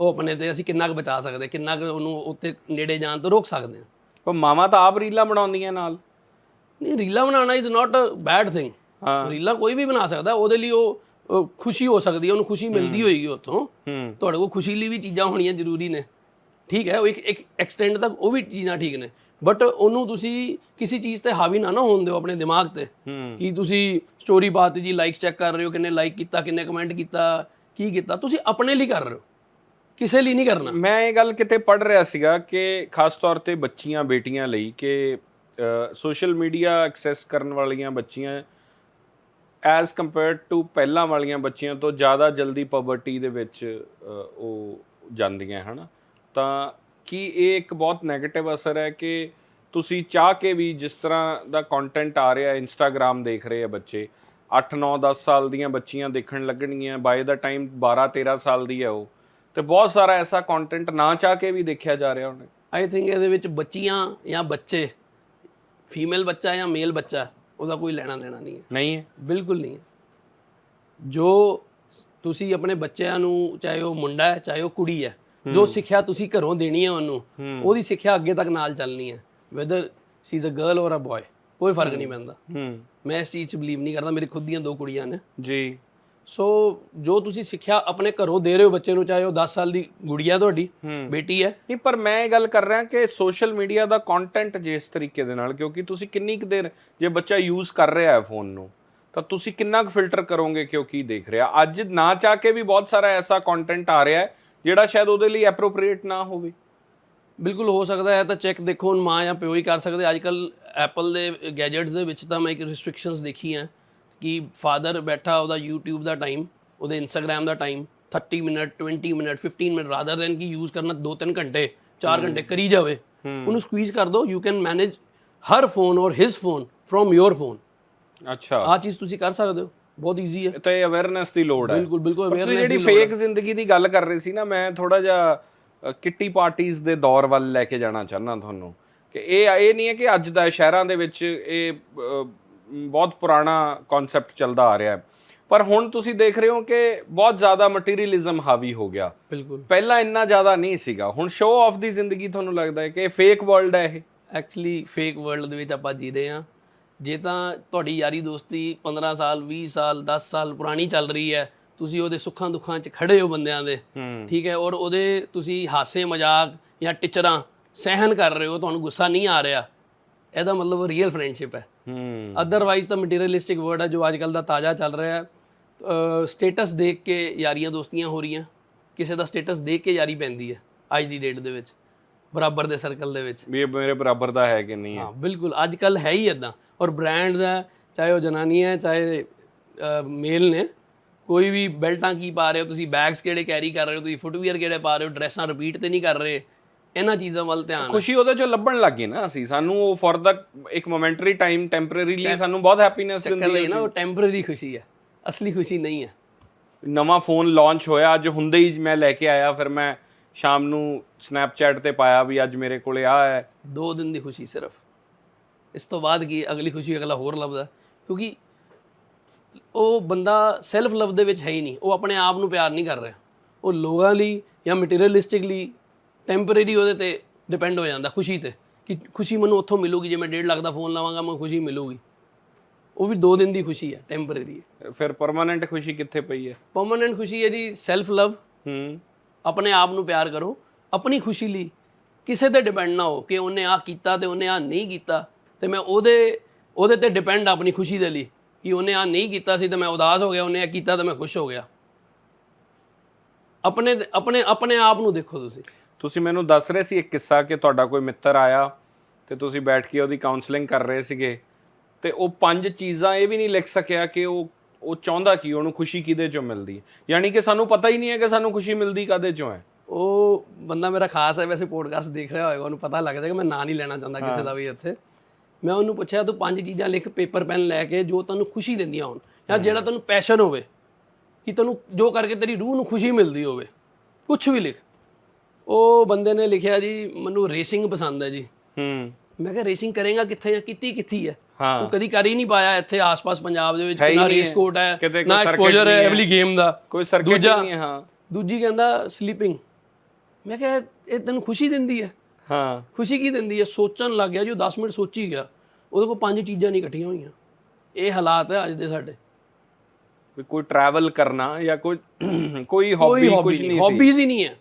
S1: ਉਹ ਆਪਣੇ ਤੇ ਅਸੀਂ ਕਿੰਨਾ ਕੁ ਬਚਾ ਸਕਦੇ ਕਿੰਨਾ ਕੁ ਉਹਨੂੰ ਉੱਤੇ ਨੇੜੇ ਜਾਣ ਤੋਂ ਰੋਕ ਸਕਦੇ ਆ
S2: ਪਰ ਮਾਵਾਂ ਤਾਂ ਆਪ ਰੀਲਾਂ ਬਣਾਉਂਦੀਆਂ ਨਾਲ।
S1: ਨਹੀਂ ਰੀਲਾ ਬਣਾਉਣਾ is not a bad thing
S2: ਹਾਂ।
S1: ਰੀਲਾ ਕੋਈ ਵੀ ਬਣਾ ਸਕਦਾ ਉਹਦੇ ਲਈ ਉਹ ਉਹ ਖੁਸ਼ੀ ਹੋ ਸਕਦੀ ਹੈ ਉਹਨੂੰ ਖੁਸ਼ੀ ਮਿਲਦੀ ਹੋਏਗੀ ਉੱਥੋਂ।
S2: ਹੂੰ।
S1: ਤੁਹਾਡੇ ਕੋਲ ਖੁਸ਼ੀ ਲਈ ਵੀ ਚੀਜ਼ਾਂ ਹੋਣੀਆਂ ਜ਼ਰੂਰੀ ਨੇ। ਠੀਕ ਹੈ ਉਹ ਇੱਕ ਇੱਕ ਐਕਸਟੈਂਡ ਤੱਕ ਉਹ ਵੀ ਚੀਜ਼ਾਂ ਠੀਕ ਨੇ। ਬਟ ਉਹਨੂੰ ਤੁਸੀਂ ਕਿਸੇ ਚੀਜ਼ ਤੇ ਹਾਵੀ ਨਾ ਨਾ ਹੋਣ ਦਿਓ ਆਪਣੇ ਦਿਮਾਗ ਤੇ।
S2: ਹੂੰ।
S1: ਕੀ ਤੁਸੀਂ ਸਟੋਰੀ ਬਾਤ ਜੀ ਲਾਈਕ ਚੈੱਕ ਕਰ ਰਹੇ ਹੋ ਕਿੰਨੇ ਲਾਈਕ ਕੀਤਾ ਕਿੰਨੇ ਕਮੈਂਟ ਕੀਤਾ ਕੀ ਕੀਤਾ। ਤੁਸੀਂ ਆਪਣੇ ਲਈ ਕਰ ਰਹੇ ਹੋ। ਕਿਸੇ ਲਈ ਨਹੀਂ ਕਰਨਾ।
S2: ਮੈਂ ਇਹ ਗੱਲ ਕਿਤੇ ਪੜ ਰਿਹਾ ਸੀਗਾ ਕਿ ਖਾਸ ਤੌਰ ਤੇ ਬੱਚੀਆਂ, ਬੇਟੀਆਂ ਲਈ ਕਿ ਸੋਸ਼ਲ ਮੀਡੀਆ ਐਕਸੈਸ ਕਰਨ ਵਾਲੀਆਂ ਬੱਚੀਆਂ ਐਜ਼ ਕੰਪੇਅਰਡ ਟੂ ਪਹਿਲਾਂ ਵਾਲੀਆਂ ਬੱਚੀਆਂ ਤੋਂ ਜ਼ਿਆਦਾ ਜਲਦੀ ਪਬਰਟੀ ਦੇ ਵਿੱਚ ਉਹ ਜਾਂਦੀਆਂ, ਹਨ? ਤਾਂ ਕੀ ਇਹ ਇੱਕ ਬਹੁਤ 네ਗੇਟਿਵ ਅਸਰ ਹੈ ਕਿ ਤੁਸੀਂ ਚਾਹ ਕੇ ਵੀ ਜਿਸ ਤਰ੍ਹਾਂ ਦਾ ਕੰਟੈਂਟ ਆ ਰਿਹਾ ਇੰਸਟਾਗ੍ਰam ਦੇਖ ਰਹੇ ਆ ਬੱਚੇ 8 9 10 ਸਾਲ ਦੀਆਂ ਬੱਚੀਆਂ ਦੇਖਣ ਲੱਗਣਗੀਆਂ ਬਾਏ ਦਾ ਟਾਈਮ 12 13 ਸਾਲ ਦੀ ਹੈ ਉਹ ਤੇ ਬਹੁਤ ਸਾਰਾ ਐਸਾ ਕੰਟੈਂਟ ਨਾ ਚਾਹ ਕੇ ਵੀ ਦੇਖਿਆ ਜਾ ਰਿਹਾ ਉਹਨੇ।
S1: ਆਈ ਥਿੰਕ ਇਹਦੇ ਵਿੱਚ ਬੱਚੀਆਂ ਜਾਂ ਬੱਚੇ ਫੀਮੇਲ ਬੱਚਾ ਜਾਂ ਮੇਲ ਬੱਚਾ ਉਹਦਾ ਕੋਈ ਲੈਣਾ ਦੇਣਾ ਨਹੀਂ ਹੈ।
S2: ਨਹੀਂ
S1: ਬਿਲਕੁਲ ਨਹੀਂ ਜੋ ਤੁਸੀਂ ਆਪਣੇ ਬੱਚਿਆਂ ਨੂੰ ਚਾਹੇ ਉਹ ਮੁੰਡਾ ਹੈ ਚਾਹੇ ਉਹ ਕੁੜੀ ਹੈ ਜੋ ਸਿੱਖਿਆ ਤੁਸੀਂ ਘਰੋਂ ਦੇਣੀ ਹੈ ਉਹਨੂੰ ਉਹਦੀ ਸਿੱਖਿਆ ਅੱਗੇ ਤੱਕ ਨਾਲ ਚੱਲਣੀ ਹੈ। Whether she is a girl or a boy ਕੋਈ ਫ਼ਰਕ ਨਹੀਂ ਪੈਂਦਾ। ਮੈਂ ਇਸ ਚੀਜ਼ 'ਚ ਬਲੀਵ ਨਹੀਂ ਕਰਦਾ ਮੇਰੇ ਖੁਦ ਦੀਆਂ ਦੋ ਕੁੜੀਆਂ ਨੇ।
S2: ਜੀ।
S1: ਸੋ ਜੋ ਤੁਸੀਂ ਸਿੱਖਿਆ ਆਪਣੇ ਘਰੋਂ ਦੇ ਰਹੇ ਹੋ ਬੱਚੇ ਨੂੰ ਚਾਹੇ ਉਹ 10 ਸਾਲ ਦੀ ਗੁੜੀਆ ਤੁਹਾਡੀ
S2: ਹੂੰ।
S1: ਬੇਟੀ ਹੈ।
S2: ਨਹੀਂ ਪਰ ਮੈਂ ਇਹ ਗੱਲ ਕਰ ਰਿਹਾ ਕਿ ਸੋਸ਼ਲ ਮੀਡੀਆ ਦਾ ਕੰਟੈਂਟ ਜਿਸ ਤਰੀਕੇ ਦੇ ਨਾਲ ਕਿਉਂਕਿ ਤੁਸੀਂ ਕਿੰਨੀ ਕੁ ਦੇਰ ਜੇ ਬੱਚਾ ਯੂਜ਼ ਕਰ ਰਿਹਾ ਹੈ ਫੋਨ ਨੂੰ ਤਾਂ ਤੁਸੀਂ ਕਿੰਨਾ ਕੁ ਫਿਲਟਰ ਕਰੋਗੇ ਕਿ ਉਹ ਕੀ ਦੇਖ ਰਿਹਾ? ਅੱਜ ਨਾ ਚਾਹ ਕੇ ਵੀ ਬਹੁਤ ਸਾਰਾ ਐਸਾ ਕੰਟੈਂਟ ਆ ਰਿਹਾ ਹੈ ਜਿਹੜਾ ਸ਼ਾਇਦ ਉਹਦੇ ਲਈ ਐਪਰੋਪ੍ਰੀਏਟ ਨਾ ਹੋਵੇ।
S1: ਬਿਲਕੁਲ ਹੋ ਸਕਦਾ ਹੈ ਤਾਂ ਚੈੱਕ ਦੇਖੋ ਹੁਣ ਮਾਂ ਜਾਂ ਪਿਓ ਹੀ ਕਰ ਸਕਦੇ ਅੱਜ ਕੱਲ ਐਪਲ ਦੇ ਗੈਜਟਸ ਦੇ ਵਿੱਚ ਤਾਂ ਮੈਂ ਇੱਕ ਰਿਸਟ੍ਰਿਕਸ਼ਨਸ ਦੇਖੀਆਂ ਕਿ ਫਾਦਰ ਬੈਠਾ ਉਹਦਾ YouTube ਦਾ ਟਾਈਮ ਉਹਦੇ Instagram ਦਾ time 30 minute 20 minute 15 minute rather than ਕਿ ਯੂਜ਼ ਕਰਨਾ 2-3 ਘੰਟੇ 4 ਘੰਟੇ ਕਰੀ ਜਾਵੇ ਉਹਨੂੰ ਸਕਵੀਜ਼ ਕਰ ਦਿਓ you can manage her phone or his phone from your phone
S2: ਅੱਛਾ।
S1: ਆਹ ਚੀਜ਼ ਤੁਸੀਂ ਕਰ ਸਕਦੇ ਹੋ ਬਹੁਤ ਈਜ਼ੀ ਹੈ।
S2: ਤਾਂ ਅਵੇਅਰਨੈਸ ਦੀ ਲੋੜ ਹੈ।
S1: ਬਿਲਕੁਲ ਬਿਲਕੁਲ ਅਵੇਅਰਨੈਸ
S2: ਜਿਹੜੀ ਫੇਕ ਜ਼ਿੰਦਗੀ ਦੀ ਗੱਲ ਕਰ ਰਹੇ ਸੀ ਨਾ ਮੈਂ ਥੋੜਾ ਜਿਹਾ ਕਿੱਟੀ ਪਾਰਟੀਆਂ ਦੇ ਦੌਰ ਵੱਲ ਲੈ ਕੇ ਜਾਣਾ ਚਾਹੁੰਦਾ ਤੁਹਾਨੂੰ। ਕਿ ਇਹ ਇਹ ਨਹੀਂ ਹੈ ਕਿ ਅੱਜ ਦਾ ਸ਼ਹਿਰਾਂ ਦੇ ਵਿੱਚ ਇਹ ਬਹੁਤ ਪੁਰਾਣਾ ਕਨਸੈਪਟ ਚੱਲਦਾ ਆ ਰਿਹਾ ਹੈ। ਪਰ ਹੁਣ ਤੁਸੀਂ ਦੇਖ ਰਹੇ ਹੋ ਕਿ ਬਹੁਤ ਜ਼ਿਆਦਾ ਮਟੀਰੀਅਲਿਜ਼ਮ ਹਾਵੀ ਹੋ ਗਿਆ।
S1: ਬਿਲਕੁਲ।
S2: ਪਹਿਲਾਂ ਇੰਨਾ ਜ਼ਿਆਦਾ ਨਹੀਂ ਸੀਗਾ। ਹੁਣ ਸ਼ੋਅ ਆਫ ਦੀ ਜ਼ਿੰਦਗੀ ਤੁਹਾਨੂੰ ਲੱਗਦਾ ਹੈ ਕਿ ਇਹ ਫੇਕ ਵਰਲਡ ਹੈ ਇਹ?
S1: ਐਕਚੁਅਲੀ ਫੇਕ ਵਰਲਡ ਦੇ ਵਿੱਚ ਆਪਾਂ ਜੀ ਰਹੇ ਹਾਂ। ਜੇ ਤਾਂ ਤੁਹਾਡੀ ਯਾਰੀ ਦੋਸਤੀ 15 ਸਾਲ 20 ਸਾਲ 10 ਸਾਲ ਪੁਰਾਣੀ ਚੱਲ ਰਹੀ ਹੈ ਤੁਸੀਂ ਉਹਦੇ ਸੁੱਖਾਂ ਦੁੱਖਾਂ 'ਚ ਖੜੇ ਹੋ ਬੰਦਿਆਂ ਦੇ। ਠੀਕ ਹੈ ਔਰ ਉਹਦੇ ਤੁਸੀਂ ਹਾਸੇ ਮਜ਼ਾਕ ਜਾਂ ਟਿਚਰਾਂ ਸਹਿਨ ਕਰ ਰਹੇ ਹੋ ਤੁਹਾਨੂੰ ਗੁੱਸਾ ਨਹੀਂ ਆ ਰਿਹਾ। ਇਹਦਾ ਮਤਲਬ ਰੀਅਲ ਫਰੈਂਡਸ਼ਿਪ ਹੈ।
S2: ਹੂੰ।
S1: ਅਦਰਵਾਈਜ਼ ਤਾਂ ਮਟੀਰੀਅਲਿਸਟਿਕ ਵਰਡ ਹੈ ਜੋ ਅੱਜ ਕੱਲ ਦਾ ਤਾਜ਼ਾ ਚੱਲ ਰਿਹਾ ਹੈ। ਸਟੇਟਸ ਦੇਖ ਕੇ ਯਾਰੀਆਂ ਦੋਸਤੀਆਂ ਹੋ ਰਹੀਆਂ। ਕਿਸੇ ਦਾ ਸਟੇਟਸ ਦੇਖ ਕੇ ਯਾਰੀ ਪੈਂਦੀ ਹੈ ਅੱਜ ਦੀ ਡੇਟ ਦੇ ਵਿੱਚ। ਬਰਾਬਰ ਦੇ ਸਰਕਲ ਦੇ ਵਿੱਚ।
S2: ਵੀ ਇਹ ਮੇਰੇ ਬਰਾਬਰ ਦਾ ਹੈ ਕਿ ਨਹੀਂ ਹੈ?
S1: ਹਾਂ ਬਿਲਕੁਲ। ਅੱਜ ਕੱਲ ਹੈ ਹੀ ਇਦਾਂ ਔਰ ਬ੍ਰਾਂਡਸ ਹੈ ਚਾਹੇ ਉਹ ਜਨਾਨੀਆਂ ਹੈ ਚਾਹੇ ਮੇਲ ਨੇ ਕੋਈ ਵੀ ਬੈਲਟਾਂ ਕੀ ਪਾ ਰਹੇ ਹੋ ਤੁਸੀਂ ਬੈਗਸ ਕਿਹੜੇ ਕੈਰੀ ਕਰ ਰਹੇ ਹੋ ਤੁਸੀਂ ਫੁੱਟਵੀਅਰ ਕਿਹੜੇ ਪਾ ਰਹੇ ਹੋ ਡਰੈਸਾਂ ਰਿਪੀਟ ਤੇ ਨਹੀਂ ਕਰ ਰਹੇ। ਇਹਨਾਂ ਚੀਜ਼ਾਂ ਵੱਲ ਧਿਆਨ ਹੈ।
S2: ਖੁਸ਼ੀ ਉਹਦੇ ਚੋਂ ਲੱਭਣ ਲੱਗ ਗਈ ਨਾ ਅਸੀਂ। ਸਾਨੂੰ ਉਹ ਫॉर ਦਾ ਇੱਕ ਮੋਮੈਂਟਰੀ ਟਾਈਮ ਟੈਂਪਰੇਰੀਲੀ ਸਾਨੂੰ ਬਹੁਤ ਹੈਪੀਨੈਸ ਦਿੰਦੀ
S1: ਲਈ ਨਾ ਉਹ ਟੈਂਪਰੇਰੀ ਖੁਸ਼ੀ ਹੈ ਅਸਲੀ ਖੁਸ਼ੀ ਨਹੀਂ ਹੈ
S2: ਨਵਾਂ ਫੋਨ ਲਾਂਚ ਹੋਇਆ ਅੱਜ ਹੁੰਦੇ ਹੀ ਮੈਂ ਲੈ ਕੇ ਆਇਆ ਫਿਰ ਮੈਂ ਸ਼ਾਮ ਨੂੰ ਸਨੈਪਚੈਟ ਤੇ ਪਾਇਆ ਵੀ ਅੱਜ ਮੇਰੇ ਕੋਲੇ ਆ ਹੈ।
S1: ਦੋ ਦਿਨ ਦੀ ਖੁਸ਼ੀ ਸਿਰਫ। ਇਸ ਤੋਂ ਬਾਅਦ ਕੀ ਅਗਲੀ ਖੁਸ਼ੀ ਅਗਲਾ ਹੋਰ ਲੱਭਦਾ? ਕਿਉਂਕਿ ਉਹ ਬੰਦਾ ਸੈਲਫ ਲਵ ਦੇ ਵਿੱਚ ਹੈ ਹੀ ਨਹੀਂ। ਉਹ ਆਪਣੇ ਆਪ ਨੂੰ ਪਿਆਰ ਨਹੀਂ ਕਰ ਰਿਹਾ। ਉਹ ਲੋਕਾਂ ਲਈ ਜਾਂ ਮਟੀਰੀਅਲਿਸਟਿਕਲੀ ਟੈਂਪਰੇਰੀ ਉਹਦੇ ਤੇ ਡਿਪੈਂਡ ਹੋ ਜਾਂਦਾ ਖੁਸ਼ੀ ਤੇ ਕਿ ਖੁਸ਼ੀ ਮੈਨੂੰ ਉੱਥੋਂ ਮਿਲੂਗੀ ਜੇ ਮੈਂ 1.5 ਲੱਖ ਦਾ ਫੋਨ ਲਵਾਂਗਾ ਮੈਨੂੰ ਖੁਸ਼ੀ ਮਿਲੂਗੀ। ਉਹ ਵੀ 2 ਦਿਨ ਦੀ ਖੁਸ਼ੀ ਹੈ ਟੈਂਪਰੇਰੀ ਹੈ।
S2: ਫਿਰ ਪਰਮਾਨੈਂਟ ਖੁਸ਼ੀ ਕਿੱਥੇ ਪਈ ਹੈ?
S1: ਪਰਮਨੈਂਟ ਖੁਸ਼ੀ ਹੈ ਜੀ ਸੈਲਫ ਲਵ
S2: ਹੂੰ।
S1: ਆਪਣੇ ਆਪ ਨੂੰ ਪਿਆਰ ਕਰੋ ਆਪਣੀ ਖੁਸ਼ੀ ਲਈ। ਕਿਸੇ ਤੇ ਡਿਪੈਂਡ ਨਾ ਹੋ ਕਿ ਉਹਨੇ ਆ ਕੀਤਾ ਤੇ ਉਹਨੇ ਆ ਨਹੀਂ ਕੀਤਾ ਤੇ ਮੈਂ ਉਹਦੇ ਉਹਦੇ ਤੇ ਡਿਪੈਂਡ ਆਪਣੀ ਖੁਸ਼ੀ ਦੇ ਲਈ ਕਿ ਉਹਨੇ ਆ ਨਹੀਂ ਕੀਤਾ ਸੀ ਤੇ ਮੈਂ ਉਦਾਸ ਹੋ ਗਿਆ ਉਹਨੇ ਆ ਕੀਤਾ ਤੇ ਮੈਂ ਖੁਸ਼ ਹੋ ਗਿਆ। ਆਪਣੇ ਆਪਣੇ ਆਪਣੇ ਆਪ ਨੂੰ ਦੇਖੋ ਤੁਸੀਂ।
S2: ਤੁਸੀਂ ਮੈਨੂੰ ਦੱਸ ਰਹੇ ਸੀ ਇੱਕ ਕਿੱਸਾ ਕਿ ਤੁਹਾਡਾ ਕੋਈ ਮਿੱਤਰ ਆਇਆ ਤੇ ਤੁਸੀਂ ਬੈਠ ਕੇ ਉਹਦੀ ਕਾਉਂਸਲਿੰਗ ਕਰ ਰਹੇ ਸੀਗੇ ਤੇ ਉਹ ਪੰਜ ਚੀਜ਼ਾਂ ਇਹ ਵੀ ਨਹੀਂ ਲਿਖ ਸਕਿਆ ਕਿ ਉਹ ਉਹ ਚਾਹੁੰਦਾ ਕੀ ਉਹਨੂੰ ਖੁਸ਼ੀ ਕਿਹਦੇ ਚੋਂ ਮਿਲਦੀ ਹੈ? ਯਾਨੀ ਕਿ ਸਾਨੂੰ ਪਤਾ ਹੀ ਨਹੀਂ ਹੈ ਕਿ ਸਾਨੂੰ ਖੁਸ਼ੀ ਮਿਲਦੀ ਕਾਦੇ ਚੋਂ ਹੈ।
S1: ਉਹ ਬੰਦਾ ਮੇਰਾ ਖਾਸ ਹੈ ਵੈਸੇ ਪੋਡਕਾਸਟ ਦੇਖ ਰਿਹਾ ਹੋਏਗਾ ਉਹਨੂੰ ਪਤਾ ਲੱਗ ਜਾਏਗਾ ਮੈਂ ਨਾਂ ਨਹੀਂ ਲੈਣਾ ਚਾਹੁੰਦਾ ਕਿਸੇ ਦਾ ਵੀ ਇੱਥੇ। ਮੈਂ ਉਹਨੂੰ ਪੁੱਛਿਆ ਤੂੰ ਪੰਜ ਚੀਜ਼ਾਂ ਲਿਖ ਪੇਪਰ ਪੈਨ ਲੈ ਕੇ ਜੋ ਤੈਨੂੰ ਖੁਸ਼ੀ ਦਿੰਦੀਆਂ ਹੋਣ ਜਾਂ ਜਿਹੜਾ ਤੈਨੂੰ ਪੈਸ਼ਨ ਹੋਵੇ ਕਿ ਤੈਨੂੰ ਜੋ ਕਰਕੇ ਤੇਰੀ ਰੂਹ ਨੂੰ ਖੁਸ਼ੀ ਮਿਲਦੀ ਹੋਵੇ ਕੁਝ ਵੀ ਲਿਖ। ਉਹ ਬੰਦੇ ਨੇ ਲਿਖਿਆ ਜੀ ਮੈਨੂੰ ਰੇਸਿੰਗ ਪਸੰਦ ਹੈ ਜੀ।
S2: ਹੂੰ।
S1: ਮੈਂ ਕਿਹਾ ਰੇਸਿੰਗ ਕਰੇਗਾ ਕਿੱਥੇ ਜਾਂ ਕੀਤੀ ਕਿੱਥੀ ਹੈ
S2: ਹਾਂ?
S1: ਤੂੰ ਕਦੀ ਕਰ ਹੀ ਨਹੀਂ ਪਾਇਆ ਇੱਥੇ ਆਸ-ਪਾਸ ਪੰਜਾਬ ਦੇ ਵਿੱਚ ਨਾ ਰੇਸ ਕੋਟ ਹੈ। ਨਾ ਐਕਸਪੋਜ਼ਰ ਹੈ। ਐਵਲੀ ਗੇਮ ਦਾ।
S2: ਕੋਈ ਸਰਕਟ ਨਹੀਂ ਹੈ ਹਾਂ।
S1: ਦੂਜੀ ਕਹਿੰਦਾ ਸਲੀਪਿੰਗ ਮੈਂ ਕਿਹਾ ਇਹ ਤੈਨੂੰ ਖੁਸ਼ੀ ਦਿੰਦੀ ਹੈ?
S2: ਹਾਂ।
S1: ਖੁਸ਼ੀ ਕੀ ਦਿੰਦੀ ਹੈ? ਸੋਚਣ ਲੱਗ ਗਿਆ ਜੀ ਉਹ 10 ਮਿੰਟ ਸੋਚੀ ਗਿਆ। ਉਹਦੇ ਕੋਲ ਪੰਜ ਚੀਜ਼ਾਂ ਨਹੀਂ ਇਕੱਠੀਆਂ ਹੋਈਆਂ। ਇਹ ਹਾਲਾਤ ਹੈ ਅੱਜ ਦੇ ਸਾਡੇ।
S2: ਕੋਈ ਟਰੈਵਲ ਕਰਨਾ ਜਾਂ ਕੋਈ ਕੋਈ ਹੌਬੀ ਕੁਝ ਨਹੀਂ
S1: ਨਹੀਂ
S2: ਸੀ।
S1: ਹੌਬੀਜ਼ ਹੀ ਨਹੀਂ ਹੈ।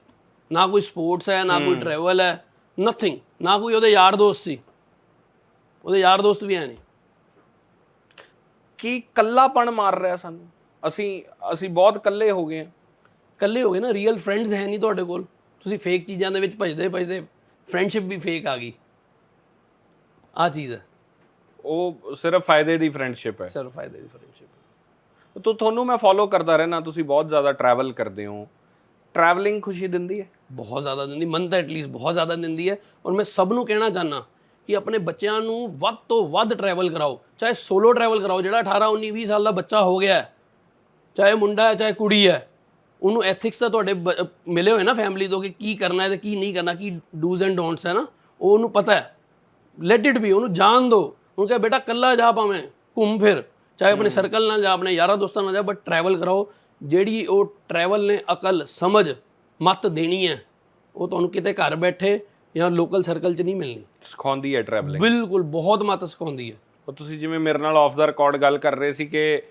S1: ਨਾ ਕੋਈ ਸਪੋਰਟਸ ਹੈ ਨਾ ਕੋਈ ਟਰੈਵਲ ਹੈ ਨਥਿੰਗ ਨਾ ਕੋਈ ਉਹਦੇ ਯਾਰ ਦੋਸਤ ਸੀ। ਉਹਦੇ ਯਾਰ ਦੋਸਤ ਵੀ ਹੈ ਨਹੀਂ
S2: ਕੀ ਕੱਲਾਪਣ ਮਾਰ ਰਿਹਾ ਸਾਨੂੰ? ਅਸੀਂ ਅਸੀਂ ਬਹੁਤ ਕੱਲੇ ਹੋ ਗਏ ਹਾਂ।
S1: ਇਕੱਲੇ ਹੋ ਗਏ ਨਾ ਰੀਅਲ ਫਰੈਂਡਸ ਹੈ ਨਹੀਂ ਤੁਹਾਡੇ ਕੋਲ। ਤੁਸੀਂ ਫੇਕ ਚੀਜ਼ਾਂ ਦੇ ਵਿੱਚ ਭਜਦੇ ਭਜਦੇ ਫਰੈਂਡਸ਼ਿਪ ਵੀ ਫੇਕ ਆ ਗਈ। ਆ ਚੀਜ਼ ਹੈ।
S2: ਉਹ ਸਿਰਫ ਫਾਇਦੇ ਦੀ ਫਰੈਂਡਸ਼ਿਪ ਹੈ।
S1: ਸਿਰਫ ਫਾਇਦੇ ਦੀ ਫਰੈਂਡਸ਼ਿਪ
S2: ਤੋ ਤੁਹਾਨੂੰ ਮੈਂ ਫੋਲੋ ਕਰਦਾ ਰਹਿਣਾ ਤੁਸੀਂ ਬਹੁਤ ਜ਼ਿਆਦਾ ਟਰੈਵਲ ਕਰਦੇ ਹੋ। ਟਰੈਵਲਿੰਗ ਖੁਸ਼ੀ ਦਿੰਦੀ ਹੈ?
S1: ਬਹੁਤ ਜ਼ਿਆਦਾ ਦਿੰਦੀ ਮਨ ਤਾਂ ਐਟਲੀਸਟ ਬਹੁਤ ਜ਼ਿਆਦਾ ਦਿੰਦੀ ਹੈ। ਔਰ ਮੈਂ ਸਭ ਨੂੰ ਕਹਿਣਾ ਚਾਹਨਾ ਕਿ ਆਪਣੇ ਬੱਚਿਆਂ ਨੂੰ ਵੱਧ ਤੋਂ ਵੱਧ ਟਰੈਵਲ ਕਰਾਓ। ਚਾਹੇ ਸੋਲੋ ਟਰੈਵਲ ਕਰਾਓ ਜਿਹੜਾ 18 19 20 ਸਾਲ ਦਾ ਬੱਚਾ ਹੋ ਗਿਆ ਹੈ ਚਾਹੇ ਮੁੰਡਾ ਹੈ ਚਾਹੇ ਕੁੜੀ ਹੈ ਉਹਨੂੰ ਐਥਿਕਸ ਤਾਂ ਤੁਹਾਡੇ ਮਿਲੇ ਹੋਏ ਨਾ ਫੈਮਿਲੀ ਤੋਂ ਕਿ ਕੀ ਕਰਨਾ ਹੈ ਤੇ ਕੀ ਨਹੀਂ ਕਰਨਾ ਕੀ ਡੂਜ਼ ਐਂਡ ਡੋਂਟਸ ਹੈ ਨਾ ਉਹ ਉਹਨੂੰ ਪਤਾ ਹੈ। ਲੈਟ ਇਟ ਬੀ ਉਹਨੂੰ ਜਾਣ ਦਿਓ ਉਹਨੂੰ ਕਹੇ ਬੇਟਾ ਕੱਲਾ ਜਾ ਭਾਵੇਂ ਘੁੰਮ ਫਿਰ। ਚਾਹੇ ਆਪਣੇ ਸਰਕਲ ਨਾਲ ਜਾ ਆਪਣੇ ਯਾਰਾਂ ਦੋਸਤਾਂ ਨਾਲ ਜਾ ਬਟ ਟਰੈਵਲ ਕਰਾਓ। ਜਿਹੜੀ ਉਹ ਟਰੈਵਲ ਨੇ ਅਕਲ ਸਮਝ ਮਤ ਦੇਣੀ ਹੈ ਉਹ ਤੁਹਾਨੂੰ ਕਿਤੇ ਘਰ ਬੈਠੇ ਜਾਂ ਲੋਕਲ ਸਰਕਲ 'ਚ ਨਹੀਂ ਮਿਲਣੀ।
S2: ਸਿਖਾਉਂਦੀ ਹੈ ਟਰੈਵਲਿੰਗ
S1: ਬਿਲਕੁਲ ਬਹੁਤ ਮਤ ਸਿਖਾਉਂਦੀ ਹੈ।
S2: ਉਹ ਤੁਸੀਂ ਜਿਵੇਂ ਮੇਰੇ ਨਾਲ ਆਫ ਦਾ ਰਿਕਾਰਡ ਗੱਲ ਕਰ ਰਹੇ ਸੀ ਕਿ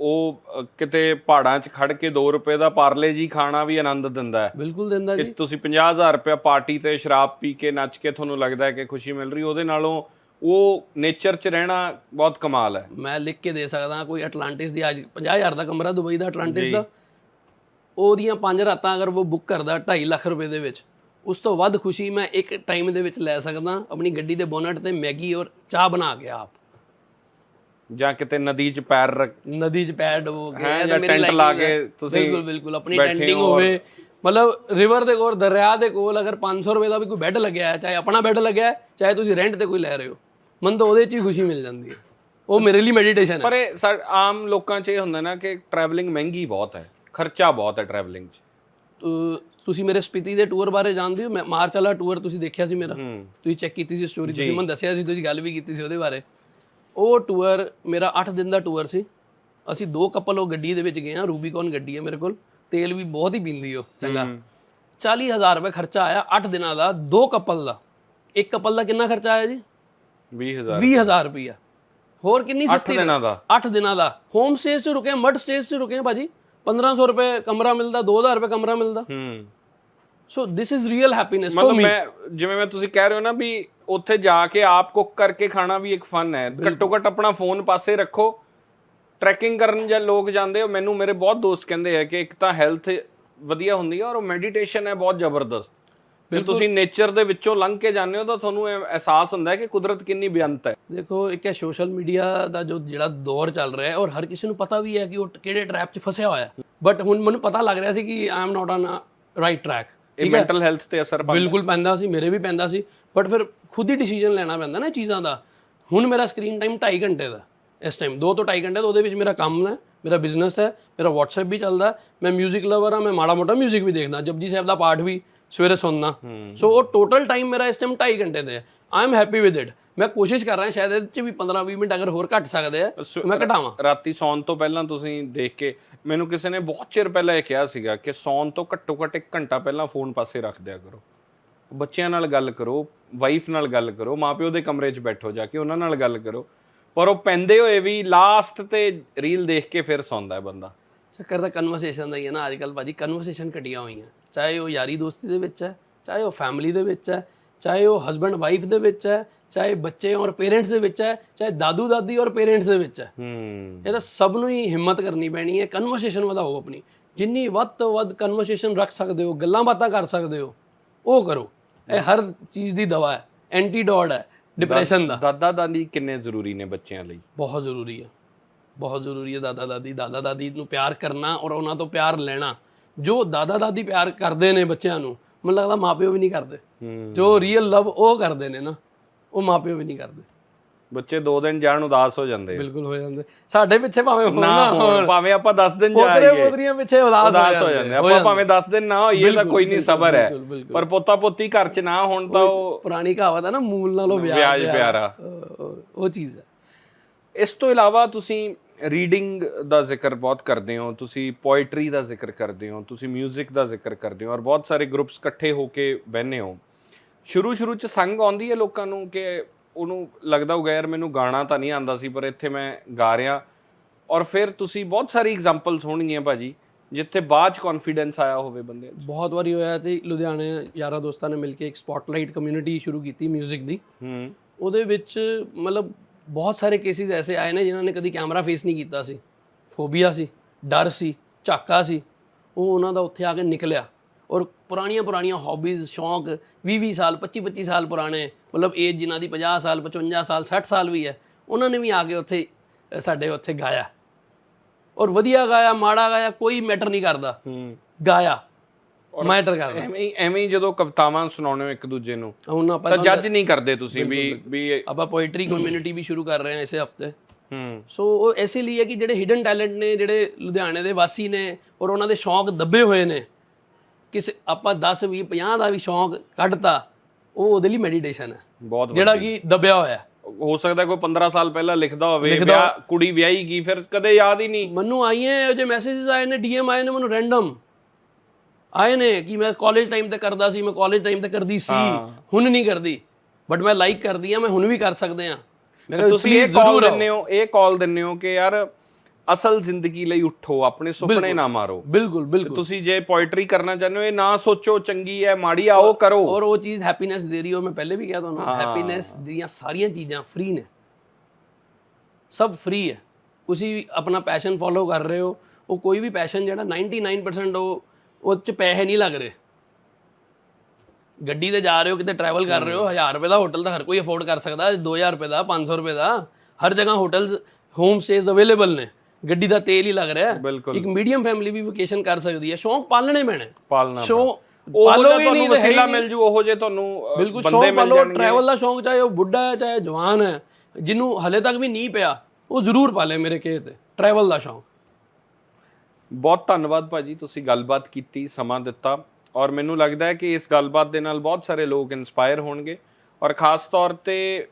S2: ਉਹ ਕਿਤੇ ਪਹਾੜਾਂ 'ਚ ਖੜ ਕੇ 2 ਰੁਪਏ ਦਾ ਪਾਰਲੇ ਜੀ ਖਾਣਾ ਵੀ ਆਨੰਦ ਦਿੰਦਾ ਹੈ।
S1: ਬਿਲਕੁਲ ਦਿੰਦਾ
S2: ਕਿ
S1: ਜੀ।
S2: ਤੁਸੀਂ 50000 ਰੁਪਏ ਪਾਰਟੀ ਤੇ ਸ਼ਰਾਬ ਪੀ ਕੇ ਨੱਚ ਕੇ ਤੁਹਾਨੂੰ ਲੱਗਦਾ ਹੈ ਕਿ ਖੁਸ਼ੀ ਮਿਲ ਰਹੀ ਉਹਦੇ ਨਾਲੋਂ ਉਹ ਨੇਚਰ 'ਚ ਰਹਿਣਾ ਬਹੁਤ ਕਮਾਲ ਹੈ।
S1: ਮੈਂ ਲਿਖ ਕੇ ਦੇ ਸਕਦਾ ਕੋਈ ਅਟਲਾਂਟਿਸ ਦੀ ਅੱਜ 50000 ਦਾ ਕਮਰਾ ਦੁਬਈ ਦਾ ਅਟਲਾਂਟਿਸ ਦਾ। ਉਹਦੀਆਂ ਪੰਜ ਰਾਤਾਂ ਅਗਰ ਉਹ ਬੁੱਕ ਕਰਦਾ 2.5 ਲੱਖ ਰੁਪਏ ਦੇ ਵਿੱਚ ਉਸ ਤੋਂ ਵੱਧ ਖੁਸ਼ੀ ਮੈਂ ਇੱਕ ਟਾਈਮ ਦੇ ਵਿੱਚ ਲੈ ਸਕਦਾ ਆਪਣੀ ਗੱਡੀ ਦੇ ਬੋਨਟ ਤੇ ਮੈਗੀ ਔਰ ਚਾਹ ਬਣਾ ਕੇ ਆਪ।
S2: ਜਾਂ ਕਿਤੇ ਨਦੀ 'ਚ ਪੈਰ ਰੱਖ
S1: ਨਦੀ 'ਚ ਪੈਰ ਡਬੋ ਕੇ
S2: ਜਾਂ
S1: ਮੇਰੀ
S2: ਟੈਂਟ ਲਾ। ਕੇ ਤੁਸੀਂ
S1: ਬਿਲਕੁਲ ਬਿਲਕੁਲ ਆਪਣੀ ਟੈਂਟਿੰਗ ਹੋਵੇ। ਮਤਲਬ ਰਿਵਰ ਦੇ ਕੋਲ ਦਰਿਆ ਦੇ ਕੋਲ ਅਗਰ 500 ਰੁਪਏ ਦਾ ਵੀ ਕੋਈ ਬੈੱਡ ਲੱਗਿਆ ਹੈ ਚਾਹੇ ਆਪਣਾ ਬੈੱਡ ਲੱਗਿਆ ਹੈ ਚਾਹੇ ਤੁਸੀਂ ਰੈਂਟ ਤੇ ਕੋਈ ਲੈ ਰਹੇ ਹੋ। ਮਨ ਤਾਂ ਉਹਦੇ 'ਚ ਹੀ ਖੁਸ਼ੀ ਮਿਲ ਜਾਂਦੀ ਹੈ। ਉਹ ਮੇਰੇ ਲਈ ਮੈਡੀਟੇਸ਼ਨ ਹੈ।
S2: ਪਰ ਇਹ ਸਾ- ਆਮ ਲੋਕਾਂ 'ਚ ਇਹ ਹੁੰਦਾ ਨਾ ਕਿ ਟਰੈਵਲਿੰਗ ਮਹਿੰਗੀ ਬਹੁਤ ਹੈ। ਖਰਚਾ ਬਹੁਤ ਹੈ ਟਰੈਵਲਿੰਗ 'ਚ।
S1: ਤੋ ਤੁਸੀਂ ਮੇਰੇ ਸਪੀਤੀ ਦੇ ਟੂਰ ਬਾਰੇ ਜਾਣਦੇ ਹੋ? ਮੈਂ ਮਾਰਚ ਵਾਲਾ ਟੂਰ ਤੁਸੀਂ ਦੇਖਿਆ ਸੀ ਮੇਰਾ?
S2: ਹੂੰ।
S1: ਤੁਸੀਂ ਚੈੱਕ ਕੀਤੀ ਸੀ ਸਟੋਰੀ ਤੁਸੀਂ ਮੈਨੂੰ ਦੱਸਿਆ ਸੀ ਤੁਸੀਂ ਗੱਲ ਵੀ ਕੀਤੀ ਸੀ ਉਹਦੇ ਬਾਰੇ। ਉਹ ਟੂਰ ਮੇਰਾ 8 ਦਿਨ ਦਾ ਟੂਰ ਸੀ। ਅਸੀਂ ਦੋ ਕਪਲ ਉਹ ਗੱਡੀ ਦੇ ਵਿੱਚ ਗਏ ਆ ਰੂਬੀਕੌਨ ਗੱਡੀ ਹੈ ਮੇਰੇ ਕੋਲ। ਤੇਲ ਵੀ ਬਹੁਤ ਹੀ ਪੀਂਦੀ ਉਹ ਚੰਗਾ। 40000 ਰੁਪਏ ਖਰਚਾ ਆਇਆ 8 ਦਿਨਾਂ ਦਾ ਦੋ ਕਪਲ ਦਾ। ਇੱਕ ਕਪਲ ਦਾ ਕਿੰਨਾ ਖਰਚਾ ਆਇਆ ਜੀ?
S2: 20000
S1: 20000 ਰੁਪਇਆ ਹੋਰ ਕਿੰਨੀ ਸਸਤੀ
S2: ਦਿਨਾਂ ਦਾ।
S1: 8 ਦਿਨਾਂ ਦਾ। ਹੋਮ ਸਟੇਜ 'ਚ ਰੁਕੇ ਮਡ ਸਟੇਜ 'ਚ ਰੁਕੇ ਭਾਜੀ। 1500 ਰੁਪਏ ਕਮਰਾ ਮਿਲਦਾ 2000 ਰੁਪਏ ਕਮਰਾ ਮਿਲਦਾ।
S2: ਹੂੰ।
S1: So this is real happiness for
S2: ਮਤਲਬ
S1: ਮੀ
S2: ਮੈਂ ਜਿਵੇਂ ਮੈਂ ਤੁਸੀਂ ਕਹਿ ਰਹੇ ਹੋ ਨਾ ਵੀ ਉੱਥੇ ਜਾ ਕੇ ਆਪ ਕੁੱਕ ਕਰਕੇ ਖਾਣਾ ਵੀ ਇੱਕ ਫਨ ਹੈ। ਘੱਟੋ ਘੱਟ ਆਪਣਾ ਫੋਨ ਪਾਸੇ ਰੱਖੋ। ਟਰੈਕਿੰਗ ਕਰਨ ਜਾਂ ਲੋਕ ਜਾਂਦੇ ਹੋ ਮੈਨੂੰ ਮੇਰੇ ਬਹੁਤ ਦੋਸਤ ਕਹਿੰਦੇ ਆ ਕਿ ਇੱਕ ਤਾਂ ਹੈਲਥ ਵਧੀਆ ਹੁੰਦੀ ਹੈ ਔਰ ਉਹ ਮੈਡੀਟੇਸ਼ਨ ਹੈ ਬਹੁਤ ਜ਼ਬਰਦਸਤ। ਫਿਰ ਤੁਸੀਂ ਨੇਚਰ ਦੇ ਵਿੱਚੋਂ ਲੰਘ ਕੇ ਜਾਂਦੇ ਹੋ ਤਾਂ ਤੁਹਾਨੂੰ ਇਹ ਅਹਿਸਾਸ ਹੁੰਦਾ ਹੈ ਕਿ ਕੁਦਰਤ ਕਿੰਨੀ ਬੇਅੰਤ ਹੈ
S1: ਦੇਖੋ ਇੱਕ ਹੈ ਸੋਸ਼ਲ ਮੀਡੀਆ ਦਾ ਜੋ ਜਿਹੜਾ ਦੌਰ ਚੱਲ ਰਿਹਾ ਹੈ ਔਰ ਹਰ ਕਿਸੇ ਨੂੰ ਪਤਾ ਵੀ ਹੈ ਕਿ ਉਹ ਕਿਹੜੇ ਟ੍ਰੈਪ 'ਚ ਫਸਿਆ ਹੋਇਆ ਹੈ ਬਟ ਹੁਣ ਮੈਨੂੰ ਪਤਾ ਲੱਗ ਰਿਹਾ ਸੀ ਕਿ I am not on right track
S2: ਇਹ ਮੈਂਟਲ ਹੈਲਥ ਤੇ ਅਸਰ ਪਾਉਂਦਾ
S1: ਬਿਲਕੁਲ ਪੈਂਦਾ ਸੀ ਮੇਰੇ ਵੀ ਪੈਂਦਾ ਸੀ ਬਟ ਫਿਰ ਖੁਦ ਹੀ ਡਿਸੀਜਨ ਲੈਣਾ ਪੈਂਦਾ ਨਾ ਇਹ ਚੀਜ਼ਾਂ ਦਾ ਹੁਣ ਮੇਰਾ ਸਕਰੀਨ ਟਾਈਮ 2.5 ਘੰਟੇ ਦਾ ਇਸ ਟਾਈਮ 2 ਤੋਂ 2.5 ਘੰਟੇ ਦਾ ਉਹਦੇ ਵਿੱਚ ਮੇਰਾ ਕੰਮ ਹੈ ਮੇਰਾ ਬਿਜ਼ਨਸ ਹੈ ਮੇਰਾ WhatsApp ਵੀ ਚੱਲਦਾ ਹੈ, ਮੈਂ 뮤직 ਲਵਰ ਹਾਂ ਮੈਂ ਮਾੜਾ ਮੋਟਾ 뮤직 ਵੀ ਦੇਖਦਾ ਜਪਜੀ ਸਾਹਿਬ ਦਾ ਪਾਠ ਵੀ ਸਵੇਰੇ ਸੁਣਨਾ ਸੋ ਉਹ ਟੋਟਲ ਟਾਈਮ ਮੇਰਾ ਇਸ ਟਾਈਮ 2.5 ਘੰਟੇ ਤੇ ਹੈ। I am happy with it ਮੈਂ ਕੋਸ਼ਿਸ਼ ਕਰ ਰਿਹਾ ਸ਼ਾਇਦ ਇਹਦੇ ਚ ਵੀ 15-20 ਮਿੰਟ ਅਗਰ ਹੋਰ ਘੱਟ ਸਕਦੇ ਆ ਮੈਂ ਘਟਾਵਾਂ।
S2: ਰਾਤੀ ਸੌਣ ਤੋਂ ਪਹਿਲਾਂ ਤੁਸੀਂ ਦੇਖ ਕੇ ਮੈਨੂੰ ਕਿਸੇ ਨੇ ਬਹੁਤ ਚਿਰ ਪਹਿਲਾਂ ਇਹ ਕਿਹਾ ਸੀਗਾ ਕਿ ਸੌਣ ਤੋਂ ਘੱਟੋ ਘੱਟ 1 ਘੰਟਾ ਪਹਿਲਾਂ ਫੋਨ ਪਾਸੇ ਰੱਖ ਦਿਆ ਕਰੋ। ਬੱਚਿਆਂ ਨਾਲ ਗੱਲ ਕਰੋ ਵਾਈਫ ਨਾਲ ਗੱਲ ਕਰੋ ਮਾਪਿਓ ਦੇ ਕਮਰੇ 'ਚ ਬੈਠੋ ਜਾ ਕੇ ਉਹਨਾਂ ਨਾਲ ਗੱਲ ਕਰੋ। ਪਰ ਉਹ ਪੈਂਦੇ ਹੋਏ ਵੀ ਲਾਸਟ ਤੇ ਰੀਲ ਦੇਖ ਕੇ ਫਿਰ ਸੌਂਦਾ ਹੈ ਬੰਦਾ।
S1: ਚੱਕਰ ਤਾਂ ਕਨਵਰਸੇਸ਼ਨ ਦਾ ਹੀ ਹੈ ਨਾ ਅੱਜ ਕੱਲ ਭਾਜੀ ਕਨਵਰਸੇਸ਼ਨ ਘਟੀਆਂ ਹੋਈਆਂ। ਚਾਹੇ ਉਹ ਯਾਰੀ ਦੋਸਤੀ ਦੇ ਵਿੱਚ ਹੈ ਚਾਹੇ ਉਹ ਫੈਮਿਲੀ ਦੇ ਵਿੱਚ ਹੈ ਚਾਹੇ ਉਹ ਹਸਬੰਡ ਵਾਈਫ ਦੇ ਵਿੱਚ ਹੈ ਚਾਹੇ ਬੱਚੇ ਔਰ ਪੇਰੈਂਟਸ ਦੇ ਵਿੱਚ ਹੈ ਚਾਹੇ ਦਾਦੂ ਦਾਦੀ ਔਰ ਪੇਰੈਂਟਸ ਦੇ ਵਿੱਚ ਹੈ।
S2: ਹੂੰ।
S1: ਇਹ ਤਾਂ ਸਭ ਨੂੰ ਹੀ ਹਿੰਮਤ ਕਰਨੀ ਪੈਣੀ ਹੈ ਕਨਵਰਸੇਸ਼ਨ ਵਧਾਓ ਆਪਣੀ। ਜਿੰਨੀ ਵੱਧ ਤੋਂ ਵੱਧ ਕਨਵਰਸੇਸ਼ਨ ਰੱਖ ਸਕਦੇ ਹੋ ਗੱਲਾਂ ਬਾਤਾਂ ਕਰ ਸਕਦੇ ਹੋ ਉਹ ਕਰੋ। ਇਹ ਹਰ ਚੀਜ਼ ਦੀ ਦਵਾ ਹੈ ਐਂਟੀਡੋਟ ਹੈ ਡਿਪਰੈਸ਼ਨ ਦਾ।
S2: ਦਾਦਾ ਦਾਦੀ ਕਿੰਨੇ ਜ਼ਰੂਰੀ ਨੇ ਬੱਚਿਆਂ ਲਈ?
S1: ਬਹੁਤ ਜ਼ਰੂਰੀ ਹੈ ਬਹੁਤ ਜ਼ਰੂਰੀ ਹੈ ਦਾਦਾ ਦਾਦੀ। ਦਾਦਾ ਦਾਦੀ ਨੂੰ ਪਿਆਰ ਕਰਨਾ ਔਰ ਉਹਨਾਂ ਤੋਂ ਪਿਆਰ ਲੈਣਾ ਜੋ ਦਾਦਾ ਦਾਦੀ ਪਿਆਰ ਕਰਦੇ ਨੇ ਬੱਚਿਆਂ ਨੂੰ ਮੈਨੂੰ ਲੱਗਦਾ ਮਾਪਿਓ ਵੀ ਨਹੀਂ ਕਰਦੇ। ਜੋ ਰੀਅਲ ਲਵ ਉਹ ਕਰਦੇ ਨੇ ਨਾ ਉਹ ਮਾਪਿਓ ਵੀ ਨਹੀਂ ਕਰਦੇ।
S2: ਬੱਚੇ ਦੋ ਦਿਨ ਜਾਣ ਉਦਾਸ ਹੋ ਜਾਂਦੇ।
S1: ਬਿਲਕੁਲ ਹੋ ਜਾਂਦੇ। ਸਾਡੇ ਪਿੱਛੇ ਭਾਵੇਂ ਹੋਣ
S2: ਨਾ ਹੋਣ ਭਾਵੇਂ ਆਪਾਂ 10 ਦਿਨ
S1: ਪੋਤਰੇ
S2: ਜਾਈਏ
S1: ਪੋਤਰੀਆਂ ਪਿੱਛੇ ਉਦਾਸ
S2: ਹੋ ਜਾਂਦੇ। ਆਪਾਂ ਭਾਵੇਂ 10 ਦਿਨ ਨਾ ਹੋਈਏ ਤਾਂ ਕੋਈ ਨਹੀਂ ਸਬਰ ਹੈ। ਪਰ ਪੋਤਾ ਪੋਤੀ ਘਰ 'ਚ ਨਾ ਹੋਣ ਤਾਂ ਉਹ
S1: ਪੁਰਾਣੀ ਕਹਾਵਤ ਹੈ ਨਾ ਮੂਲ ਨਾਲੋਂ ਵਿਆਜ
S2: ਪਿਆਰਾ।
S1: ਉਹ ਚੀਜ਼ ਹੈ
S2: ਇਸ ਤੋਂ ਇਲਾਵਾ ਤੁਸੀਂ ਰੀਡਿੰਗ ਦਾ ਜ਼ਿਕਰ ਬਹੁਤ ਕਰਦੇ ਹੋ ਤੁਸੀਂ ਪੋਇਟਰੀ ਦਾ ਜ਼ਿਕਰ ਕਰਦੇ ਹੋ ਤੁਸੀਂ 뮤직 ਦਾ ਜ਼ਿਕਰ ਕਰਦੇ ਹੋ ਔਰ ਬਹੁਤ ਸਾਰੇ ਗਰੁੱਪਸ ਇਕੱਠੇ ਹੋ ਕੇ ਬਹਿੰਦੇ ਹੋ ਸ਼ੁਰੂ ਸ਼ੁਰੂ ਚ ਸੰਗ ਆਉਂਦੀ ਹੈ ਲੋਕਾਂ ਨੂੰ ਕਿ ਉਹਨੂੰ ਲੱਗਦਾ ਹੋਊਗਾ ਯਾਰ ਮੈਨੂੰ ਗਾਣਾ ਤਾਂ ਨਹੀਂ ਆਂਦਾ ਸੀ ਪਰ ਇੱਥੇ ਮੈਂ ਗਾ ਰਿਹਾ ਔਰ ਫਿਰ ਤੁਸੀਂ ਬਹੁਤ ਸਾਰੀ ਐਗਜ਼ਾਮਪਲਸ ਹੋਣਗੀਆਂ ਭਾਜੀ ਜਿੱਥੇ ਬਾਅਦ ਚ ਕੌਨਫੀਡੈਂਸ ਆਇਆ ਹੋਵੇ ਬੰਦੇ 'ਚ
S1: ਬਹੁਤ ਵਾਰੀ ਹੋਇਆ ਤੇ ਲੁਧਿਆਣੇ ਯਾਰਾਂ ਦੋਸਤਾਂ ਨੇ ਮਿਲ ਕੇ ਇੱਕ ਸਪੌਟਲਾਈਟ ਕਮਿਊਨਿਟੀ ਸ਼ੁਰੂ ਕੀਤੀ 뮤직 ਦੀ
S2: ਹੂੰ
S1: ਉਹਦੇ ਵਿੱਚ ਮਤਲਬ ਬਹੁਤ ਸਾਰੇ ਕੇਸਿਸ ਐਸੇ ਆਏ ਨੇ ਜਿਨ੍ਹਾਂ ਨੇ ਕਦੀ ਕੈਮਰਾ ਫੇਸ ਨਹੀਂ ਕੀਤਾ ਸੀ। ਫੋਬੀਆ ਸੀ ਡਰ ਸੀ ਝਾਕਾ ਸੀ। ਉਹ ਉਹਨਾਂ ਦਾ ਉੱਥੇ ਆ ਕੇ ਨਿਕਲਿਆ। ਔਰ ਪੁਰਾਣੀਆਂ ਪੁਰਾਣੀਆਂ ਹੌਬੀਜ਼ ਸ਼ੌਂਕ 20 20 ਸਾਲ 25 25 ਸਾਲ ਪੁਰਾਣੇ ਮਤਲਬ ਏਜ ਜਿਨ੍ਹਾਂ ਦੀ 50 ਸਾਲ 55 ਸਾਲ 60 ਸਾਲ ਵੀ ਹੈ ਉਹਨਾਂ ਨੇ ਵੀ ਆ ਕੇ ਉੱਥੇ ਸਾਡੇ ਉੱਥੇ ਗਾਇਆ। ਔਰ ਵਧੀਆ ਗਾਇਆ ਮਾੜਾ ਗਾਇਆ ਕੋਈ ਮੈਟਰ ਨਹੀਂ ਕਰਦਾ। ਗਾਇਆ। ਮੈਟਰ ਕਰਦਾ
S2: ਐਵੇਂ ਹੀ- ਐਵੇਂ ਹੀ ਜਦੋਂ ਕਵਿਤਾਵਾਂ ਸੁਣਾਉਂਦੇ ਹੋ ਇੱਕ ਦੂਜੇ ਨੂੰ
S1: ਹੁਣ ਆਪਾਂ
S2: ਤਾਂ ਜੱਜ ਨਹੀਂ ਕਰਦੇ ਤੁਸੀਂ ਵੀ ਵੀ ਇਹ-
S1: ਆਪਾਂ ਪੋਇਟਰੀ ਕਮਿਊਨਿਟੀ ਵੀ ਸ਼ੁਰੂ ਕਰ ਰਹੇ ਹਾਂ ਇਸੇ ਹਫ਼ਤੇ।
S2: ਹੂੰ।
S1: ਸੋ ਉਹ ਐਸੇ ਲਈ ਹੈ ਕਿ ਜਿਹੜੇ ਹਿਡਨ ਟੈਲੈਂਟ ਨੇ ਜਿਹੜੇ ਲੁਧਿਆਣੇ ਦੇ ਵਾਸੀ ਨੇ ਔਰ ਉਹਨਾਂ ਦੇ ਸ਼ੌਂਕ ਦੱਬੇ ਹੋਏ ਨੇ ਕਿਸੇ ਆਪਾਂ 10 20 50 ਦਾ ਵੀ ਸ਼ੌਂਕ ਕੱਢਤਾ ਉਹ ਉਹਦੇ ਲਈ ਮੈਡੀਟੇਸ਼ਨ ਹੈ।
S2: ਬਹੁਤ
S1: ਜਿਹੜਾ ਕਿ ਦੱਬਿਆ ਹੋਇਆ ਹੈ।
S2: ਹੋ ਸਕਦਾ ਕੋਈ 15 ਸਾਲ ਪਹਿਲਾਂ ਲਿਖਦਾ ਹੋਵੇ ਵਿਆਹ ਕੁੜੀ ਵਿਆਹੀ ਗਈ ਫਿਰ ਕਦੇ ਯਾਦ ਹੀ ਨਹੀਂ।
S1: ਮੈਨੂੰ ਇਹੋ ਜਿਹੇ ਮੈਸੇजेस ਆਏ ਨੇ ਡੀਐਮ ਆਏ ਨੇ ਮੈਨੂੰ ਰੈਂਡਮ ਆਏ ਨੇ ਕਿ ਮੈਂ ਕਾਲਜ ਟਾਈਮ ਤੇ ਕਰਦਾ ਸੀ ਮੈਂ ਕਾਲਜ ਟਾਈਮ ਤੇ ਕਰਦੀ ਸੀ। ਹੁਣ ਨਹੀਂ ਕਰਦੀ। ਬਟ ਮੈਂ ਲਾਈਕ ਕਰਦੀ ਆ ਮੈਂ ਹੁਣ ਵੀ ਕਰ ਸਕਦੇ ਆ ਮੈਂ ਕਿਹਾ
S2: ਤੁਸੀਂ ਇਹ ਕਾਲ ਦਿੰਦੇ ਹੋ ਇਹ ਕਾਲ ਦਿੰਦੇ ਹੋ ਕਿ ਯਾਰ ਅਸਲ ਜ਼ਿੰਦਗੀ ਲਈ ਉੱਠੋ ਆਪਣੇ ਸੁਪਨੇ ਨਾ ਮਾਰੋ।
S1: ਬਿਲਕੁਲ ਬਿਲਕੁਲ।
S2: ਤੁਸੀਂ ਜੇ ਪੋਇਟਰੀ ਕਰਨਾ ਚਾਹੁੰਦੇ ਹੋ ਇਹ ਨਾ ਸੋਚੋ ਚੰਗੀ ਹੈ ਮਾੜੀ ਆ ਉਹ ਕਰੋ।
S1: ਔਰ ਉਹ ਚੀਜ਼ ਹੈਪੀਨੈਸ ਦੇ ਰਹੀ ਹੋ ਮੈਂ ਪਹਿਲੇ ਵੀ ਕਿਹਾ ਤੁਹਾਨੂੰ। ਹੈਪੀਨੈਸ ਦੀਆਂ ਸਾਰੀਆਂ ਚੀਜ਼ਾਂ ਫ੍ਰੀ ਨੇ। ਸਭ ਫ੍ਰੀ ਹੈ। ਤੁਸੀਂ ਆਪਣਾ ਪੈਸ਼ਨ ਫੋਲੋ ਕਰ ਰਹੇ ਹੋ। ਉਹ ਕੋਈ ਵੀ ਪੈਸ਼ਨ ਜਿਹੜਾ 99% ਉਹ ਉਹ ਚ ਪੈਸੇ ਨਹੀਂ ਲੱਗ ਰਹੇ। ਗੱਡੀ ਤੇ ਜਾ ਰਹੇ ਹੋ ਕਿਤੇ ਟਰੈਵਲ ਕਰ ਰਹੇ ਹੋ 1000 ਰੁਪਏ ਦਾ ਹੋਟਲ ਤਾਂ ਹਰ ਕੋਈ ਅਫੋਰਡ ਕਰ ਸਕਦਾ 2000 ਰੁਪਏ ਦਾ 500 ਰੁਪਏ ਦਾ। ਹਰ ਜਗ੍ਹਾ ਹੋਟਲਸ ਹੋਮ ਸਟੇਜ਼ ਅਵੇਲੇਬਲ ਨੇ। ਗੱਡੀ ਦਾ ਤੇਲ ਹੀ ਲੱਗ ਰਿਹਾ। ਇੱਕ ਮੀਡੀਅਮ ਫੈਮਿਲੀ ਵੀ ਵਕੇਸ਼ਨ ਕਰ ਸਕਦੀ ਹੈ। ਸ਼ੌਂਕ ਪਾਲਣੇ ਪੈਣੇ।
S2: ਪਾਲਣਾ
S1: ਸ਼ੌ
S2: ਉਹ
S1: ਪਾਲੋਗੇ
S2: ਤੁਹਾਨੂੰ ਵਸੀਲਾ। ਮਿਲ ਜੂ ਉਹੋ ਜੇ ਤੁਹਾਨੂੰ
S1: ਬਿਲਕੁਲ ਸ਼ੌਂਕ ਪਾਲੋ ਟਰੈਵਲ ਦਾ ਸ਼ੌਂਕ ਚਾਹੇ ਉਹ ਬੁੱਢਾ ਹੈ ਚਾਹੇ ਜਵਾਨ ਹੈ ਜਿਹਨੂੰ ਹਲੇ ਤੱਕ ਵੀ ਨਹੀਂ ਪਿਆ ਉਹ ਜ਼ਰੂਰ ਪਾਲੇ ਮੇਰੇ ਕਹੇ ਤੇ ਟਰੈਵਲ ਦਾ ਸ਼ੌਂਕ।
S2: ਬਹੁਤ ਧੰਨਵਾਦ ਭਾਜੀ ਤੁਸੀਂ ਗੱਲਬਾਤ ਕੀਤੀ ਸਮਾਂ ਦਿੱਤਾ ਔਰ ਮੈਨੂੰ ਲੱਗਦਾ ਹੈ ਕਿ ਇਸ ਗੱਲਬਾਤ ਦੇ ਨਾਲ ਬਹੁਤ ਸਾਰੇ ਲੋਕ ਇਨਸਪਾਇਰ ਹੋਣਗੇ ਔਰ ਖਾਸ ਤੌਰ ਤੇ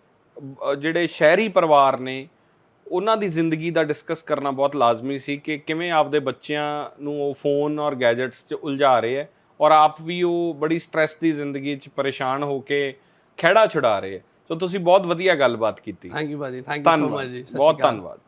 S2: ਜਿਹੜੇ ਸ਼ਹਿਰੀ ਪਰਿਵਾਰ ਨੇ ਉਹਨਾਂ ਦੀ ਜ਼ਿੰਦਗੀ ਦਾ ਡਿਸਕਸ ਕਰਨਾ ਬਹੁਤ ਲਾਜ਼ਮੀ ਸੀ ਕਿ ਕਿਵੇਂ ਆਪਦੇ ਬੱਚਿਆਂ ਨੂੰ ਉਹ ਫੋਨ ਔਰ ਗੈਜਟਸ 'ਚ ਉਲਝਾ ਰਹੇ ਹੈ ਔਰ ਆਪ ਵੀ ਉਹ ਬੜੀ ਸਟ੍ਰੈਸ ਦੀ ਜ਼ਿੰਦਗੀ 'ਚ ਪਰੇਸ਼ਾਨ ਹੋ ਕੇ ਖਹਿੜਾ ਛੁਡਾ ਰਹੇ ਹੈ। ਸੋ ਤੁਸੀਂ ਬਹੁਤ ਵਧੀਆ ਗੱਲਬਾਤ ਕੀਤੀ।
S1: ਥੈਂਕ ਯੂ ਭਾਜੀ ਥੈਂਕ ਯੂ ਸੋ ਮਚ ਜੀ
S2: ਬਹੁਤ। ਧੰਨਵਾਦ।